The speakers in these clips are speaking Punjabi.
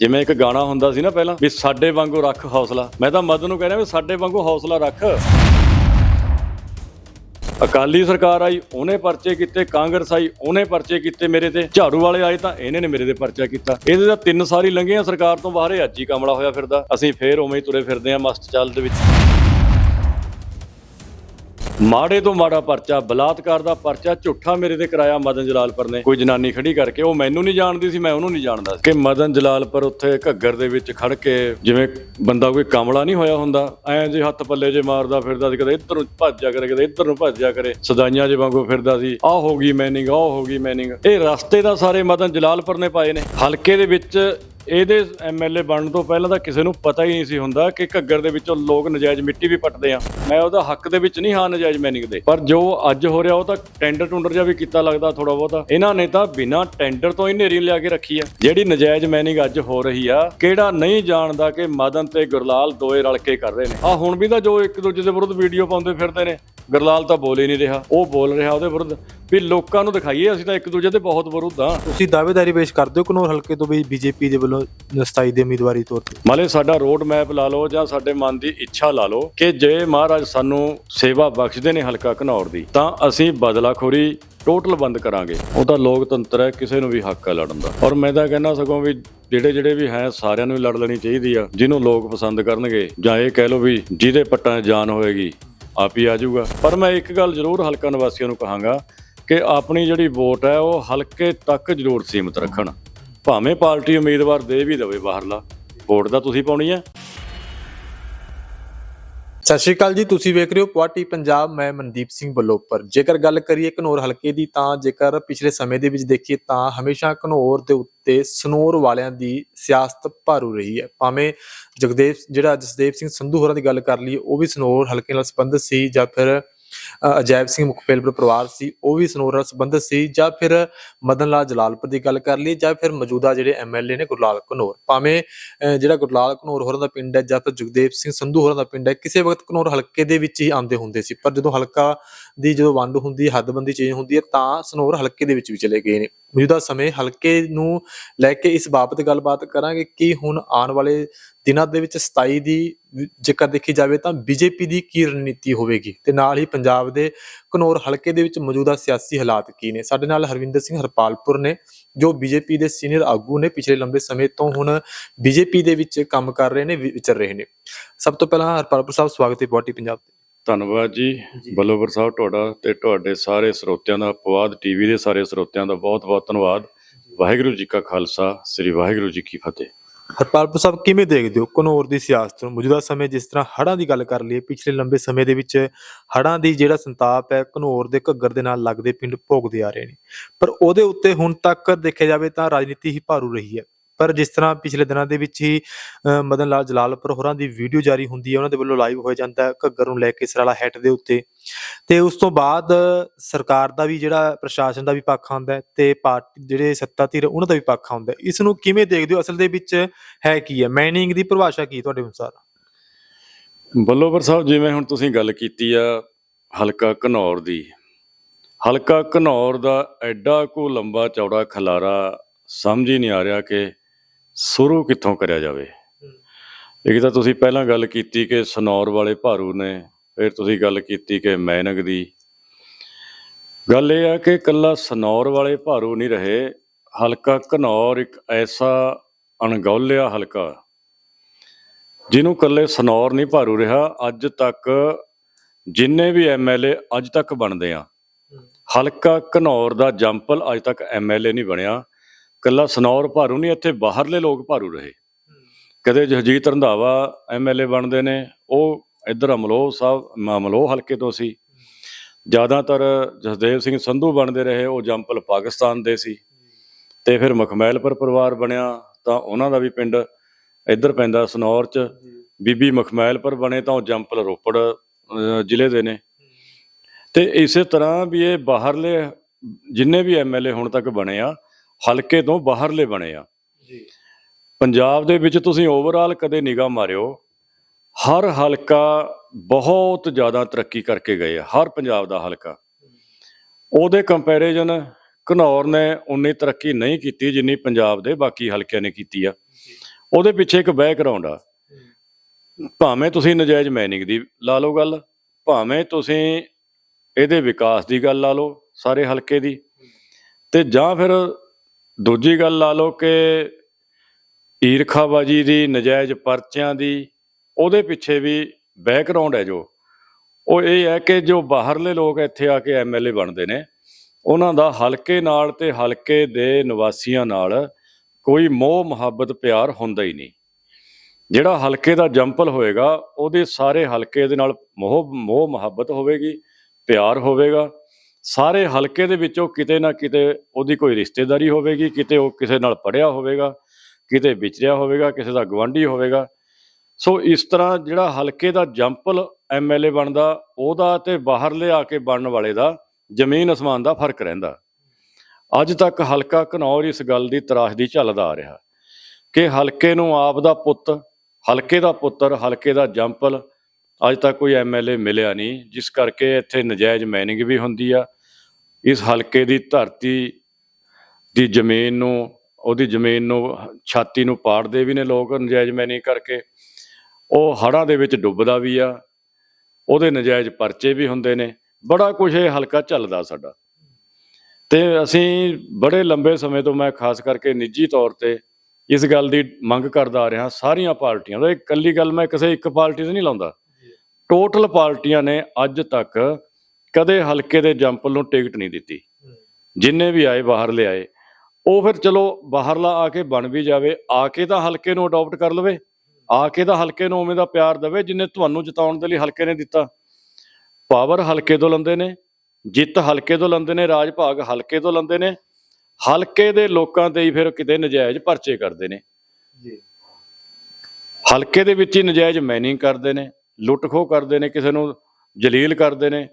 ਜਿਵੇਂ ਇੱਕ ਗਾਣਾ ਹੁੰਦਾ ਸੀ ਨਾ ਪਹਿਲਾਂ, ਵੀ ਸਾਡੇ ਵਾਂਗੂ ਰੱਖ ਹੌਸਲਾ। ਮੈਂ ਤਾਂ ਮਦਨ ਨੂੰ ਕਹਿ ਰਿਹਾ ਵੀ ਸਾਡੇ ਵਾਂਗੂ ਹੌਸਲਾ ਰੱਖ। ਅਕਾਲੀ ਸਰਕਾਰ ਆਈ, ਉਹਨੇ ਪਰਚੇ ਕੀਤੇ, ਕਾਂਗਰਸ ਆਈ, ਉਹਨੇ ਪਰਚੇ ਕੀਤੇ ਮੇਰੇ ਤੇ। ਝਾੜੂ ਵਾਲੇ ਆਏ ਤਾਂ ਇਹਨੇ ਨੇ ਮੇਰੇ ਤੇ ਪਰਚਾ ਕੀਤਾ। ਇਹਦੇ ਤਾਂ ਤਿੰਨ ਸਾਰੀ ਲੰਘੀਆਂ ਸਰਕਾਰ ਤੋਂ ਬਾਹਰ ਅੱਜ ਹੀ ਕਮਲਾ ਹੋਇਆ ਫਿਰਦਾ। ਅਸੀਂ ਫੇਰ ਉਵੇਂ ਹੀ ਤੁਰੇ ਫਿਰਦੇ ਆ ਮਸਤ ਚਾਲ ਦੇ ਵਿੱਚ। ਮਾੜੇ ਤੋਂ ਮਾੜਾ ਪਰਚਾ, ਬਲਾਤਕਾਰ ਦਾ ਪਰਚਾ, ਝੂਠਾ ਮੇਰੇ ਤੇ ਕਰਾਇਆ ਮਦਨ ਜਲਾਲਪੁਰ ਨੇ। ਕੋਈ ਜਨਾਨੀ ਖੜੀ ਕਰਕੇ ਉਹ ਮੈਨੂੰ ਨਹੀਂ ਜਾਣਦੀ ਸੀ, ਮੈਂ ਉਹਨੂੰ ਨਹੀਂ ਜਾਣਦਾ ਸੀ। ਕਿ ਮਦਨ ਜਲਾਲਪੁਰ ਉੱਥੇ ਘੱਗਰ ਦੇ ਵਿੱਚ ਖੜ ਕੇ ਜਿਵੇਂ ਬੰਦਾ ਕੋਈ ਕਮਲਾ ਨਹੀਂ ਹੋਇਆ ਹੁੰਦਾ, ਐਂ ਜੇ ਹੱਥ ਪੱਲੇ ਜੇ ਮਾਰਦਾ ਫਿਰਦਾ ਸੀ, ਕਦੇ ਇੱਧਰ ਨੂੰ ਭੱਜ ਜਾ ਕਰੇ, ਕਦੇ ਇੱਧਰ ਨੂੰ ਭੱਜ ਜਾ ਕਰੇ, ਸਦਾਈਆਂ ਜੇ ਵਾਂਗੂ ਫਿਰਦਾ ਸੀ, ਆਹ ਹੋ ਗਈ ਮੈਨਿੰਗ ਆਹ ਹੋ ਗਈ ਮੈਨਿੰਗ ਇਹ ਰਸਤੇ ਦਾ ਸਾਰੇ ਮਦਨ ਜਲਾਲਪੁਰ ਨੇ ਪਾਏ ਨੇ। ਹਲਕੇ ਦੇ ਵਿੱਚ ਇਹਦੇ ਐਮਐਲਏ ਬਣਨ ਤੋਂ ਪਹਿਲਾਂ ਤਾਂ ਕਿਸੇ ਨੂੰ ਪਤਾ ਹੀ ਨਹੀਂ ਸੀ ਹੁੰਦਾ ਕਿ ਘੱਗਰ ਦੇ ਵਿੱਚੋਂ ਲੋਕ ਨਜਾਇਜ਼ ਮਿੱਟੀ ਵੀ ਪੱਟਦੇ ਆ। ਮੈਂ ਉਹਦਾ ਹੱਕ ਦੇ ਵਿੱਚ ਨਹੀਂ ਹਾਂ ਨਜਾਇਜ਼ ਮੈਨਿੰਗ ਦੇ। ਪਰ ਜੋ ਅੱਜ ਹੋ ਰਿਹਾ ਉਹ ਤਾਂ ਟੈਂਡਰ ਟੁੰਡਰ ਜਿਹਾ ਵੀ ਕੀਤਾ ਲੱਗਦਾ ਥੋੜਾ ਬਹੁਤਾ। ਇਹਨਾਂ ਨੇ ਤਾਂ ਬਿਨਾਂ ਟੈਂਡਰ ਤੋਂ ਹੀ ਨੇਰੀ ਲਿਆ ਕੇ ਰੱਖੀ ਆ। ਜਿਹੜੀ ਨਜਾਇਜ਼ ਮੈਨਿੰਗ ਅੱਜ ਹੋ ਰਹੀ ਆ, ਕਿਹੜਾ ਨਹੀਂ ਜਾਣਦਾ ਕਿ ਮਦਨ ਤੇ ਗੁਰਲਾਲ ਦੋਏ ਰਲ ਕੇ ਕਰ ਰਹੇ ਨੇ। ਆ ਹੁਣ ਵੀ ਤਾਂ ਜੋ ਇੱਕ ਦੂਜੇ ਦੇ ਵਿਰੁੱਧ ਵੀਡੀਓ ਪਾਉਂਦੇ ਫਿਰਦੇ ਨੇ। ਗੁਰਲਾਲ ਤਾਂ ਬੋਲ ਹੀ ਨਹੀਂ ਰਿਹਾ। ਉਹ ਬੋਲ ਰਿਹਾ ਉਹਦੇ ਵਿਰੁੱਧ ਵੀ ਲੋਕਾਂ ਨੂੰ ਦਿਖਾਈਏ, ਅਸੀਂ ਤਾਂ ਇੱਕ ਦੂਜੇ ਦੇ ਬਹੁਤ ਵਿਰੁੱਧ ਆ ਤੁਸੀਂ ਦਾਅਵੇਦਾਰੀ ਪੇਸ਼ ਕਰਦੇ ਹੋ ਕਨੌਰ ਹਲਕੇ ਤੋਂ ਵੀ ਬੀਜੇਪੀ ਦੇ ਵੱਲੋਂ 27 ਦੇ ਉਮੀਦਵਾਰੀ ਤੌਰ ਤੇ? ਮਾਲੇ, ਸਾਡਾ ਰੋਡ ਮੈਪ ਲਾ ਲਓ ਜਾਂ ਸਾਡੇ ਮਨ ਦੀ ਇੱਛਾ ਲਾ ਲਓ ਕਿ ਜੇ ਮਹਾਰਾਜ ਸਾਨੂੰ ਸੇਵਾ ਬਖਸ਼ਦੇ ਨੇ ਹਲਕਾ ਘਨੌਰ ਦੀ, ਤਾਂ ਅਸੀਂ ਬਦਲਾਖੋਰੀ ਟੋਟਲ ਬੰਦ ਕਰਾਂਗੇ। ਉਹ ਤਾਂ ਲੋਕਤੰਤਰ ਹੈ, ਕਿਸੇ ਨੂੰ ਵੀ ਹੱਕ ਹੈ ਲੜਨ ਦਾ। ਔਰ ਮੈਂ ਤਾਂ ਕਹਿੰਦਾ ਸਗੋਂ ਵੀ ਜਿਹੜੇ ਜਿਹੜੇ ਵੀ ਹੈ, ਸਾਰਿਆਂ ਨੂੰ ਹੀ ਲੜ ਲੈਣੀ ਚਾਹੀਦੀ ਆ, ਜਿਹਨੂੰ ਲੋਕ ਪਸੰਦ ਕਰਨਗੇ, ਜਾਂ ਇਹ ਕਹਿ ਲਓ ਵੀ ਜਿਹਦੇ ਪੱਟਾਂ ਜਾਨ ਹੋਏਗੀ, ਆਪ ਹੀ ਆ ਜਾਊਗਾ। ਪਰ ਮੈਂ ਇੱਕ ਗੱਲ ਜ਼ਰੂਰ ਹਲਕਾ ਨਿਵਾਸੀਆਂ ਨੂੰ ਕਹਾਂਗਾ ਕਿ ਆਪਣੀ ਜਿਹੜੀ ਵੋਟ ਹੈ, ਉਹ ਹਲਕੇ ਤੱਕ ਜ਼ਰੂਰ ਸੀਮਤ ਰੱਖਣ। ਭਾਵੇਂ ਪਾਰਟੀ ਉਮੀਦਵਾਰ ਦੇ ਵੀ ਦੇਵੇ ਬਾਹਰਲਾ, ਵੋਟ ਤਾਂ ਤੁਸੀਂ ਪਾਉਣੀ ਹੈ। ਸਤਿ ਸ਼੍ਰੀ ਅਕਾਲ ਜੀ, ਤੁਸੀਂ ਵੇਖ ਰਹੇ ਹੋ ਪੁਆਟੀ ਪੰਜਾਬ, ਮੈਂ ਮਨਦੀਪ ਸਿੰਘ ਬਲੋਪਰ ਜੇਕਰ ਗੱਲ ਕਰੀਏ ਘਨੌਰ ਹਲਕੇ ਦੀ, ਤਾਂ ਜੇਕਰ ਪਿਛਲੇ ਸਮੇਂ ਦੇ ਵਿੱਚ ਦੇਖੀਏ, ਤਾਂ ਹਮੇਸ਼ਾ ਘਨੌਰ ਦੇ ਉੱਤੇ ਸਨੋਰ ਵਾਲਿਆਂ ਦੀ ਸਿਆਸਤ ਭਾਰੂ ਰਹੀ ਹੈ। ਭਾਵੇਂ ਜਗਦੇਵ, ਜਿਹੜਾ ਜਸਦੇਵ ਸਿੰਘ ਸੰਧੂ ਹੋਰਾਂ ਦੀ ਗੱਲ ਕਰ ਲਈਏ, ਉਹ ਵੀ ਸਨੋਰ ਹਲਕੇ ਨਾਲ ਸੰਬੰਧਿਤ ਸੀ ਜਾਂ ਫਿਰ ਅਜੈਬ ਸਿੰਘ ਮੁਖਪੇਲਪੁਰ ਪਰਿਵਾਰ ਸੀ, ਉਹ ਵੀ ਸਨੋਰ ਨਾਲ ਸੰਬੰਧਿਤ ਸੀ, ਜਾਂ ਫਿਰ ਮਦਨ ਲਾਲ ਜਲਾਲਪੁਰ ਦੀ ਗੱਲ ਕਰ ਲਈਏ, ਜਾਂ ਫਿਰ ਮੌਜੂਦਾ ਜਿਹੜੇ ਐਮਐਲਏ ਨੇ ਗੁਰਲਾਲ ਕਨੌਰ ਭਾਵੇਂ ਜਿਹੜਾ ਗੁਰਲਾਲ ਕਨੌਰ ਹੋਰਾਂ ਦਾ ਪਿੰਡ ਹੈ ਜਾਂ ਫਿਰ ਜਗਦੇਵ ਸਿੰਘ ਸੰਧੂ ਹੋਰਾਂ ਦਾ ਪਿੰਡ ਹੈ, ਕਿਸੇ ਵਕਤ ਘਨੌਰ ਹਲਕੇ ਦੇ ਵਿੱਚ ਹੀ ਆਉਂਦੇ ਹੁੰਦੇ ਸੀ, ਪਰ ਜਦੋਂ ਹਲਕਾ ਦੀ ਜਦੋਂ ਵੰਡ ਹੁੰਦੀ ਹੈ, ਹੱਦਬੰਦੀ ਚੇਂਜ ਹੁੰਦੀ ਹੈ, ਤਾਂ ਸਨੌਰ ਹਲਕੇ ਦੇ ਵਿੱਚ ਵੀ ਚਲੇ ਗਏ ਨੇ। ਮੌਜੂਦਾ ਸਮੇਂ ਹਲਕੇ ਨੂੰ ਲੈ ਕੇ ਇਸ ਬਾਬਤ ਗੱਲਬਾਤ ਕਰਾਂਗੇ ਕਿ ਹੁਣ ਆਉਣ ਵਾਲੇ ਦਿਨਾਂ ਦੇ ਵਿੱਚ 27 ਦੀ ਜੇਕਰ ਦੇਖੀ ਜਾਵੇ ਤਾਂ ਬੀਜੇਪੀ ਦੀ ਕੀ ਰਣਨੀਤੀ ਹੋਵੇਗੀ? ਤੇ ਨਾਲ ਹੀ ਪੰਜਾਬ ਦੇ ਘਨੌਰ ਹਲਕੇ ਦੇ ਵਿੱਚ ਮੌਜੂਦਾ ਸਿਆਸੀ ਹਾਲਾਤ ਕੀ ਨੇ? ਸਾਡੇ ਨਾਲ ਹਰਵਿੰਦਰ ਸਿੰਘ ਹਰਪਾਲਪੁਰ ਨੇ ਜੋ ਬੀਜੇਪੀ ਦੇ ਸੀਨੀਅਰ ਆਗੂ ਨੇ ਪਿਛਲੇ ਲੰਬੇ ਸਮੇਂ ਤੋਂ ਹੁਣ ਬੀਜੇਪੀ ਦੇ ਵਿੱਚ ਕੰਮ ਕਰ ਰਹੇ ਨੇ ਵਿਚਰ ਰਹੇ ਨੇ। ਸਭ ਤੋਂ ਪਹਿਲਾਂ ਹਰਪਾਲਪੁਰ ਸਾਹਿਬ ਸਵਾਗਤ ਹੈ ਪਾਰਟੀ ਪੰਜਾਬ ਤੇ। ਧੰਨਵਾਦ ਜੀ। ਬਲੋਵਰ ਸਾਹਿਬ ਤੁਹਾਡਾ ਤੇ ਤੁਹਾਡੇ ਸਾਰੇ ਸਰੋਤਿਆਂ ਦਾ ਪਵਾਦ ਟੀਵੀ ਦੇ ਸਾਰੇ ਸਰੋਤਿਆਂ ਦਾ ਬਹੁਤ-ਬਹੁਤ ਧੰਨਵਾਦ। ਵਾਹਿਗੁਰੂ ਜੀ ਕਾ ਖਾਲਸਾ ਸ੍ਰੀ ਵਾਹਿਗੁਰੂ ਜੀ ਕੀ ਫਤਿਹ। ਹਰਪਾਲਪੁਰ ਸਾਹਿਬ, ਕਿਵੇਂ ਦੇਖਦੇ ਹੋ ਘਨੌਰ ਦੀ ਸਿਆਸਤ ਨੂੰ? ਮੌਜੂਦਾ ਸਮੇਂ ਜਿਸ ਤਰ੍ਹਾਂ ਹੜ੍ਹਾਂ ਦੀ ਗੱਲ ਕਰ ਲਈਏ, ਪਿਛਲੇ ਲੰਬੇ ਸਮੇਂ ਦੇ ਵਿੱਚ ਹੜ੍ਹਾਂ ਦੀ ਜਿਹੜਾ ਸੰਤਾਪ ਹੈ, ਘਨੌਰ ਦੇ ਘੱਗਰ ਦੇ ਨਾਲ ਲੱਗਦੇ ਪਿੰਡ ਭੋਗਦੇ ਆ ਰਹੇ ਨੇ। ਪਰ ਉਹਦੇ ਉੱਤੇ ਹੁਣ ਤੱਕ ਦੇਖਿਆ ਜਾਵੇ ਤਾਂ ਰਾਜਨੀਤੀ ਹੀ ਭਾਰੂ ਰਹੀ ਹੈ। ਪਰ ਜਿਸ ਤਰ੍ਹਾਂ ਪਿਛਲੇ ਦਿਨਾਂ ਦੇ ਵਿੱਚ ਹੀ ਮਦਨ ਲਾਲ ਜਲਾਲਪੁਰ ਹੋਰਾਂ ਦੀ ਵੀਡੀਓ ਜਾਰੀ ਹੁੰਦੀ ਹੈ, ਉਹਨਾਂ ਦੇ ਵੱਲੋਂ ਲਾਈਵ ਹੋਇਆ ਜਾਂਦਾ ਘੱਗਰ ਨੂੰ ਲੈ ਕੇ ਸਰਾਲਾ ਹੈਟ ਦੇ ਉੱਤੇ। ਤੇ ਉਸ ਤੋਂ ਬਾਅਦ ਸਰਕਾਰ ਦਾ ਵੀ ਜਿਹੜਾ ਪ੍ਰਸ਼ਾਸਨ ਦਾ ਵੀ ਪੱਖ ਆਉਂਦਾ ਹੈ ਤੇ ਪਾਰਟੀ, ਜਿਹੜੇ ਸੱਤਾ ਧਿਰ ਉਹਨਾਂ ਦਾ ਵੀ ਪੱਖ ਆਉਂਦਾ ਹੈ। ਇਸ ਨੂੰ ਕਿਵੇਂ ਦੇਖਦੇ ਹੋ? ਅਸਲ ਦੇ ਵਿੱਚ ਹੈ ਕੀ ਹੈ? ਮੈਨਿੰਗ ਦੀ ਪਰਿਭਾਸ਼ਾ ਕੀ ਤੁਹਾਡੇ ਅਨੁਸਾਰ? ਬੱਲੋਵਰ ਸਾਹਿਬ, ਜਿਵੇਂ ਹੁਣ ਤੁਸੀਂ ਗੱਲ ਕੀਤੀ ਆ ਹਲਕਾ ਘਨੌਰ ਦੀ, ਹਲਕਾ ਘਨੌਰ ਦਾ ਐਡਾ ਕੋ ਲੰਬਾ ਚੌੜਾ ਖਲਾਰਾ ਸਮਝ ਹੀ ਨਹੀਂ ਆ ਰਿਹਾ ਕਿ ਸ਼ੁਰੂ ਕਿੱਥੋਂ ਕਰਿਆ ਜਾਵੇ? ਇੱਕ ਤਾਂ ਤੁਸੀਂ ਪਹਿਲਾਂ ਗੱਲ ਕੀਤੀ ਕਿ ਸਨੌਰ ਵਾਲੇ ਭਾਰੂ ਨੇ ਫਿਰ ਤੁਸੀਂ ਗੱਲ ਕੀਤੀ ਕਿ ਮੈਨਗ ਦੀ। ਗੱਲ ਇਹ ਆ ਕਿ ਕੱਲਾ ਸਨੌਰ ਵਾਲੇ ਭਾਰੂ ਨਹੀਂ ਰਹੇ ਹਲਕਾ ਘਨੌਰ ਇੱਕ ਐਸਾ ਅਣਗੌਲਿਆ ਹਲਕਾ ਜਿਹਨੂੰ ਕੱਲੇ ਸਨੌਰ ਨਹੀਂ ਭਾਰੂ ਰਿਹਾ ਅੱਜ ਤੱਕ ਜਿੰਨੇ ਵੀ ਐਮਐਲਏ ਅੱਜ ਤੱਕ ਬਣਦੇ ਆ। ਹਲਕਾ ਘਨੌਰ ਦਾ ਜੰਪਲ ਅੱਜ ਤੱਕ ਐਮਐਲਏ ਨਹੀਂ ਬਣਿਆ ਕੱਲਾ ਸਨੌਰ ਭਾਰੂ ਨਹੀਂ, ਇੱਥੇ ਬਾਹਰਲੇ ਲੋਕ ਭਾਰੂ ਰਹੇ। ਕਦੇ ਜਹਜੀਤ ਰੰਧਾਵਾ ਐਮਐਲਏ ਬਣਦੇ ਨੇ, ਉਹ ਇੱਧਰ ਅਮਲੋਹ ਸਾਹਿਬ, ਮ- ਅਮਲੋਹ ਹਲਕੇ ਤੋਂ ਸੀ। ਜ਼ਿਆਦਾਤਰ ਜਸਦੇਵ ਸਿੰਘ ਸੰਧੂ ਬਣਦੇ ਰਹੇ, ਉਹ ਜੰਪਲ ਪਾਕਿਸਤਾਨ ਦੇ ਸੀ। ਤੇ ਫਿਰ ਮਖਮੈਲਪੁਰ ਪਰਿਵਾਰ ਬਣਿਆ, ਤਾਂ ਉਹਨਾਂ ਦਾ ਵੀ ਪਿੰਡ ਇੱਧਰ ਪੈਂਦਾ ਸਨੌਰ ਚ। ਬੀਬੀ ਮਖਮੈਲਪੁਰ ਬਣੇ ਤਾਂ ਉਹ ਜੰਪਲ ਰੋਪੜ ਜ਼ਿਲ੍ਹੇ ਦੇ ਨੇ। ਤੇ ਇਸੇ ਤਰ੍ਹਾਂ ਵੀ ਇਹ ਬਾਹਰਲੇ ਜਿੰਨੇ ਵੀ ਐਮਐਲਏ ਹੁਣ ਤੱਕ ਬਣੇ ਆ ਹਲਕੇ ਤੋਂ ਬਾਹਰਲੇ ਬਣੇ ਆ। ਜੀ। ਪੰਜਾਬ ਦੇ ਵਿੱਚ ਤੁਸੀਂ ਓਵਰਆਲ ਕਦੇ ਨਿਗਾਹ ਮਾਰਿਓ ਹਰ ਹਲਕਾ ਬਹੁਤ ਜ਼ਿਆਦਾ ਤਰੱਕੀ ਕਰਕੇ ਗਏ ਆ ਹਰ ਪੰਜਾਬ ਦਾ ਹਲਕਾ। ਉਹਦੇ ਕੰਪੈਰੀਜ਼ਨ ਘਨੌਰ ਨੇ ਉਨੀ ਤਰੱਕੀ ਨਹੀਂ ਕੀਤੀ ਜਿੰਨੀ ਪੰਜਾਬ ਦੇ ਬਾਕੀ ਹਲਕਿਆਂ ਨੇ ਕੀਤੀ ਆ। ਉਹਦੇ ਪਿੱਛੇ ਇੱਕ ਬੈਕਗ੍ਰਾਉਂਡ ਆ। ਭਾਵੇਂ ਤੁਸੀਂ ਨਜਾਇਜ਼ ਮਾਈਨਿੰਗ ਦੀ ਲਾ ਲਓ ਗੱਲ ਭਾਵੇਂ ਤੁਸੀਂ ਇਹਦੇ ਵਿਕਾਸ ਦੀ ਗੱਲ ਲਾ ਲਓ ਸਾਰੇ ਹਲਕੇ ਦੀ। ਤੇ ਜਾਂ ਫਿਰ ਦੂਜੀ ਗੱਲ ਲਾ ਲਓ ਕਿ ਈਰਖਾਬਾਜੀ ਦੀ, ਨਜਾਇਜ਼ ਪਰਚਿਆਂ ਦੀ, ਉਹਦੇ ਪਿੱਛੇ ਵੀ ਬੈਕਗ੍ਰਾਉਂਡ ਹੈ ਜੋ। ਉਹ ਇਹ ਹੈ ਕਿ ਜੋ ਬਾਹਰਲੇ ਲੋਕ ਇੱਥੇ ਆ ਕੇ ਐਮਐਲਏ ਬਣਦੇ ਨੇ, ਉਹਨਾਂ ਦਾ ਹਲਕੇ ਨਾਲ ਤੇ ਹਲਕੇ ਦੇ ਨਿਵਾਸੀਆਂ ਨਾਲ ਕੋਈ ਮੋਹ, ਮੁਹੱਬਤ, ਪਿਆਰ ਹੁੰਦਾ ਹੀ ਨਹੀਂ। ਜਿਹੜਾ ਹਲਕੇ ਦਾ ਜੰਪਲ ਹੋਏਗਾ, ਉਹਦੇ ਸਾਰੇ ਹਲਕੇ ਦੇ ਨਾਲ ਮੋਹ ਮੋਹ, ਮੁਹੱਬਤ ਹੋਵੇਗੀ, ਪਿਆਰ ਹੋਵੇਗਾ। ਸਾਰੇ ਹਲਕੇ ਦੇ ਵਿੱਚੋਂ ਕਿਤੇ ਨਾ ਕਿਤੇ ਉਹਦੀ ਕੋਈ ਰਿਸ਼ਤੇਦਾਰੀ ਹੋਵੇਗੀ, ਕਿਤੇ ਉਹ ਕਿਸੇ ਨਾਲ ਪੜਿਆ ਹੋਵੇਗਾ, ਕਿਤੇ ਵਿਚਰਿਆ ਹੋਵੇਗਾ, ਕਿਸੇ ਦਾ ਗਵਾਂਢੀ ਹੋਵੇਗਾ। ਸੋ ਇਸ ਤਰ੍ਹਾਂ ਜਿਹੜਾ ਹਲਕੇ ਦਾ ਜੰਪਲ ਐਮਐਲਏ ਬਣਦਾ, ਉਹਦਾ ਤੇ ਬਾਹਰ ਲਿਆ ਕੇ ਬਣਨ ਵਾਲੇ ਦਾ, ਜ਼ਮੀਨ ਅਸਮਾਨ ਦਾ ਫ਼ਰਕ ਰਹਿੰਦਾ। ਅੱਜ ਤੱਕ ਹਲਕਾ ਘਨੌਰ ਇਸ ਗੱਲ ਦੀ ਤਰਾਸ਼ਦੀ ਝੱਲਦਾ ਆ ਰਿਹਾ। ਕਿ ਹਲਕੇ ਨੂੰ ਆਪ ਦਾ ਪੁੱਤ, ਹਲਕੇ ਦਾ ਪੁੱਤਰ, ਹਲਕੇ ਦਾ ਜੰਪਲ ਅੱਜ ਤੱਕ ਕੋਈ ਐਮਐਲਏ ਮਿਲਿਆ ਨਹੀਂ, ਜਿਸ ਕਰਕੇ ਇੱਥੇ ਨਜਾਇਜ਼ ਮਾਈਨਿੰਗ ਵੀ ਹੁੰਦੀ ਆ ਇਸ ਹਲਕੇ ਦੀ ਧਰਤੀ ਦੀ ਜ਼ਮੀਨ ਨੂੰ ਉਹਦੀ ਜ਼ਮੀਨ ਨੂੰ ਛਾਤੀ ਨੂੰ ਪਾੜਦੇ ਵੀ ਨੇ ਲੋਕ ਨਜਾਇਜ਼ ਮਾਈਨਿੰਗ ਕਰਕੇ। ਉਹ ਹੜ੍ਹਾਂ ਦੇ ਵਿੱਚ ਡੁੱਬਦਾ ਵੀ ਆ। ਉਹਦੇ ਨਜਾਇਜ਼ ਪਰਚੇ ਵੀ ਹੁੰਦੇ ਨੇ। ਬੜਾ ਕੁਝ ਇਹ ਹਲਕਾ ਚੱਲਦਾ ਸਾਡਾ। ਤੇ ਅਸੀਂ ਬੜੇ ਲੰਬੇ ਸਮੇਂ ਤੋਂ ਮੈਂ ਖਾਸ ਕਰਕੇ ਨਿੱਜੀ ਤੌਰ ਤੇ ਇਸ ਗੱਲ ਦੀ ਮੰਗ ਕਰਦਾ ਆ ਰਿਹਾ ਸਾਰੀਆਂ ਪਾਰਟੀਆਂ ਦਾ ਇਹ ਇਕੱਲੀ ਗੱਲ ਮੈਂ ਕਿਸੇ ਇੱਕ ਪਾਰਟੀ ਤੇ ਨਹੀਂ ਲਾਉਂਦਾ। ਟੋਟਲ ਪਾਰਟੀਆਂ ਨੇ ਅੱਜ ਤੱਕ ਕਦੇ ਹਲਕੇ ਦੇ ਜੰਪਲ ਨੂੰ ਟਿਕਟ ਨਹੀਂ ਦਿੱਤੀ। ਜਿੰਨੇ ਵੀ ਆਏ ਬਾਹਰ ਲਿਆਏ ਉਹ ਫਿਰ ਚਲੋ ਬਾਹਰਲਾ ਆ ਕੇ ਬਣ ਵੀ ਜਾਵੇ ਆ ਕੇ ਤਾਂ ਹਲਕੇ ਨੂੰ ਅਡਾਪਟ ਕਰ ਲਵੇ ਆ ਕੇ ਤਾਂ ਹਲਕੇ ਨੂੰ ਉਵੇਂ ਦਾ ਪਿਆਰ ਦੇਵੇ ਜਿੰਨੇ ਤੁਹਾਨੂੰ ਜਿਤਾਉਣ ਦੇ ਲਈ ਹਲਕੇ ਨੇ ਦਿੱਤਾ। ਪਾਵਰ ਹਲਕੇ ਤੋਂ ਲੰਦੇ ਨੇ ਜਿੱਤ ਹਲਕੇ ਤੋਂ ਲੰਦੇ ਨੇ ਰਾਜ ਭਾਗ ਹਲਕੇ ਤੋਂ ਲੰਦੇ ਨੇ ਹਲਕੇ ਦੇ ਲੋਕਾਂ ਤੇ ਹੀ ਫਿਰ ਕਿਤੇ ਨਜਾਇਜ਼ ਪਰਚੇ ਕਰਦੇ ਨੇ। ਜੀ। ਹਲਕੇ ਦੇ ਵਿੱਚ ਹੀ ਨਜਾਇਜ਼ ਮੈਨਿੰਗ ਕਰਦੇ ਨੇ ਲੁੱਟ ਖੋਹ ਕਰਦੇ ਨੇ ਕਿਸੇ ਨੂੰ ਜਲੀਲ ਕਰਦੇ ਨੇ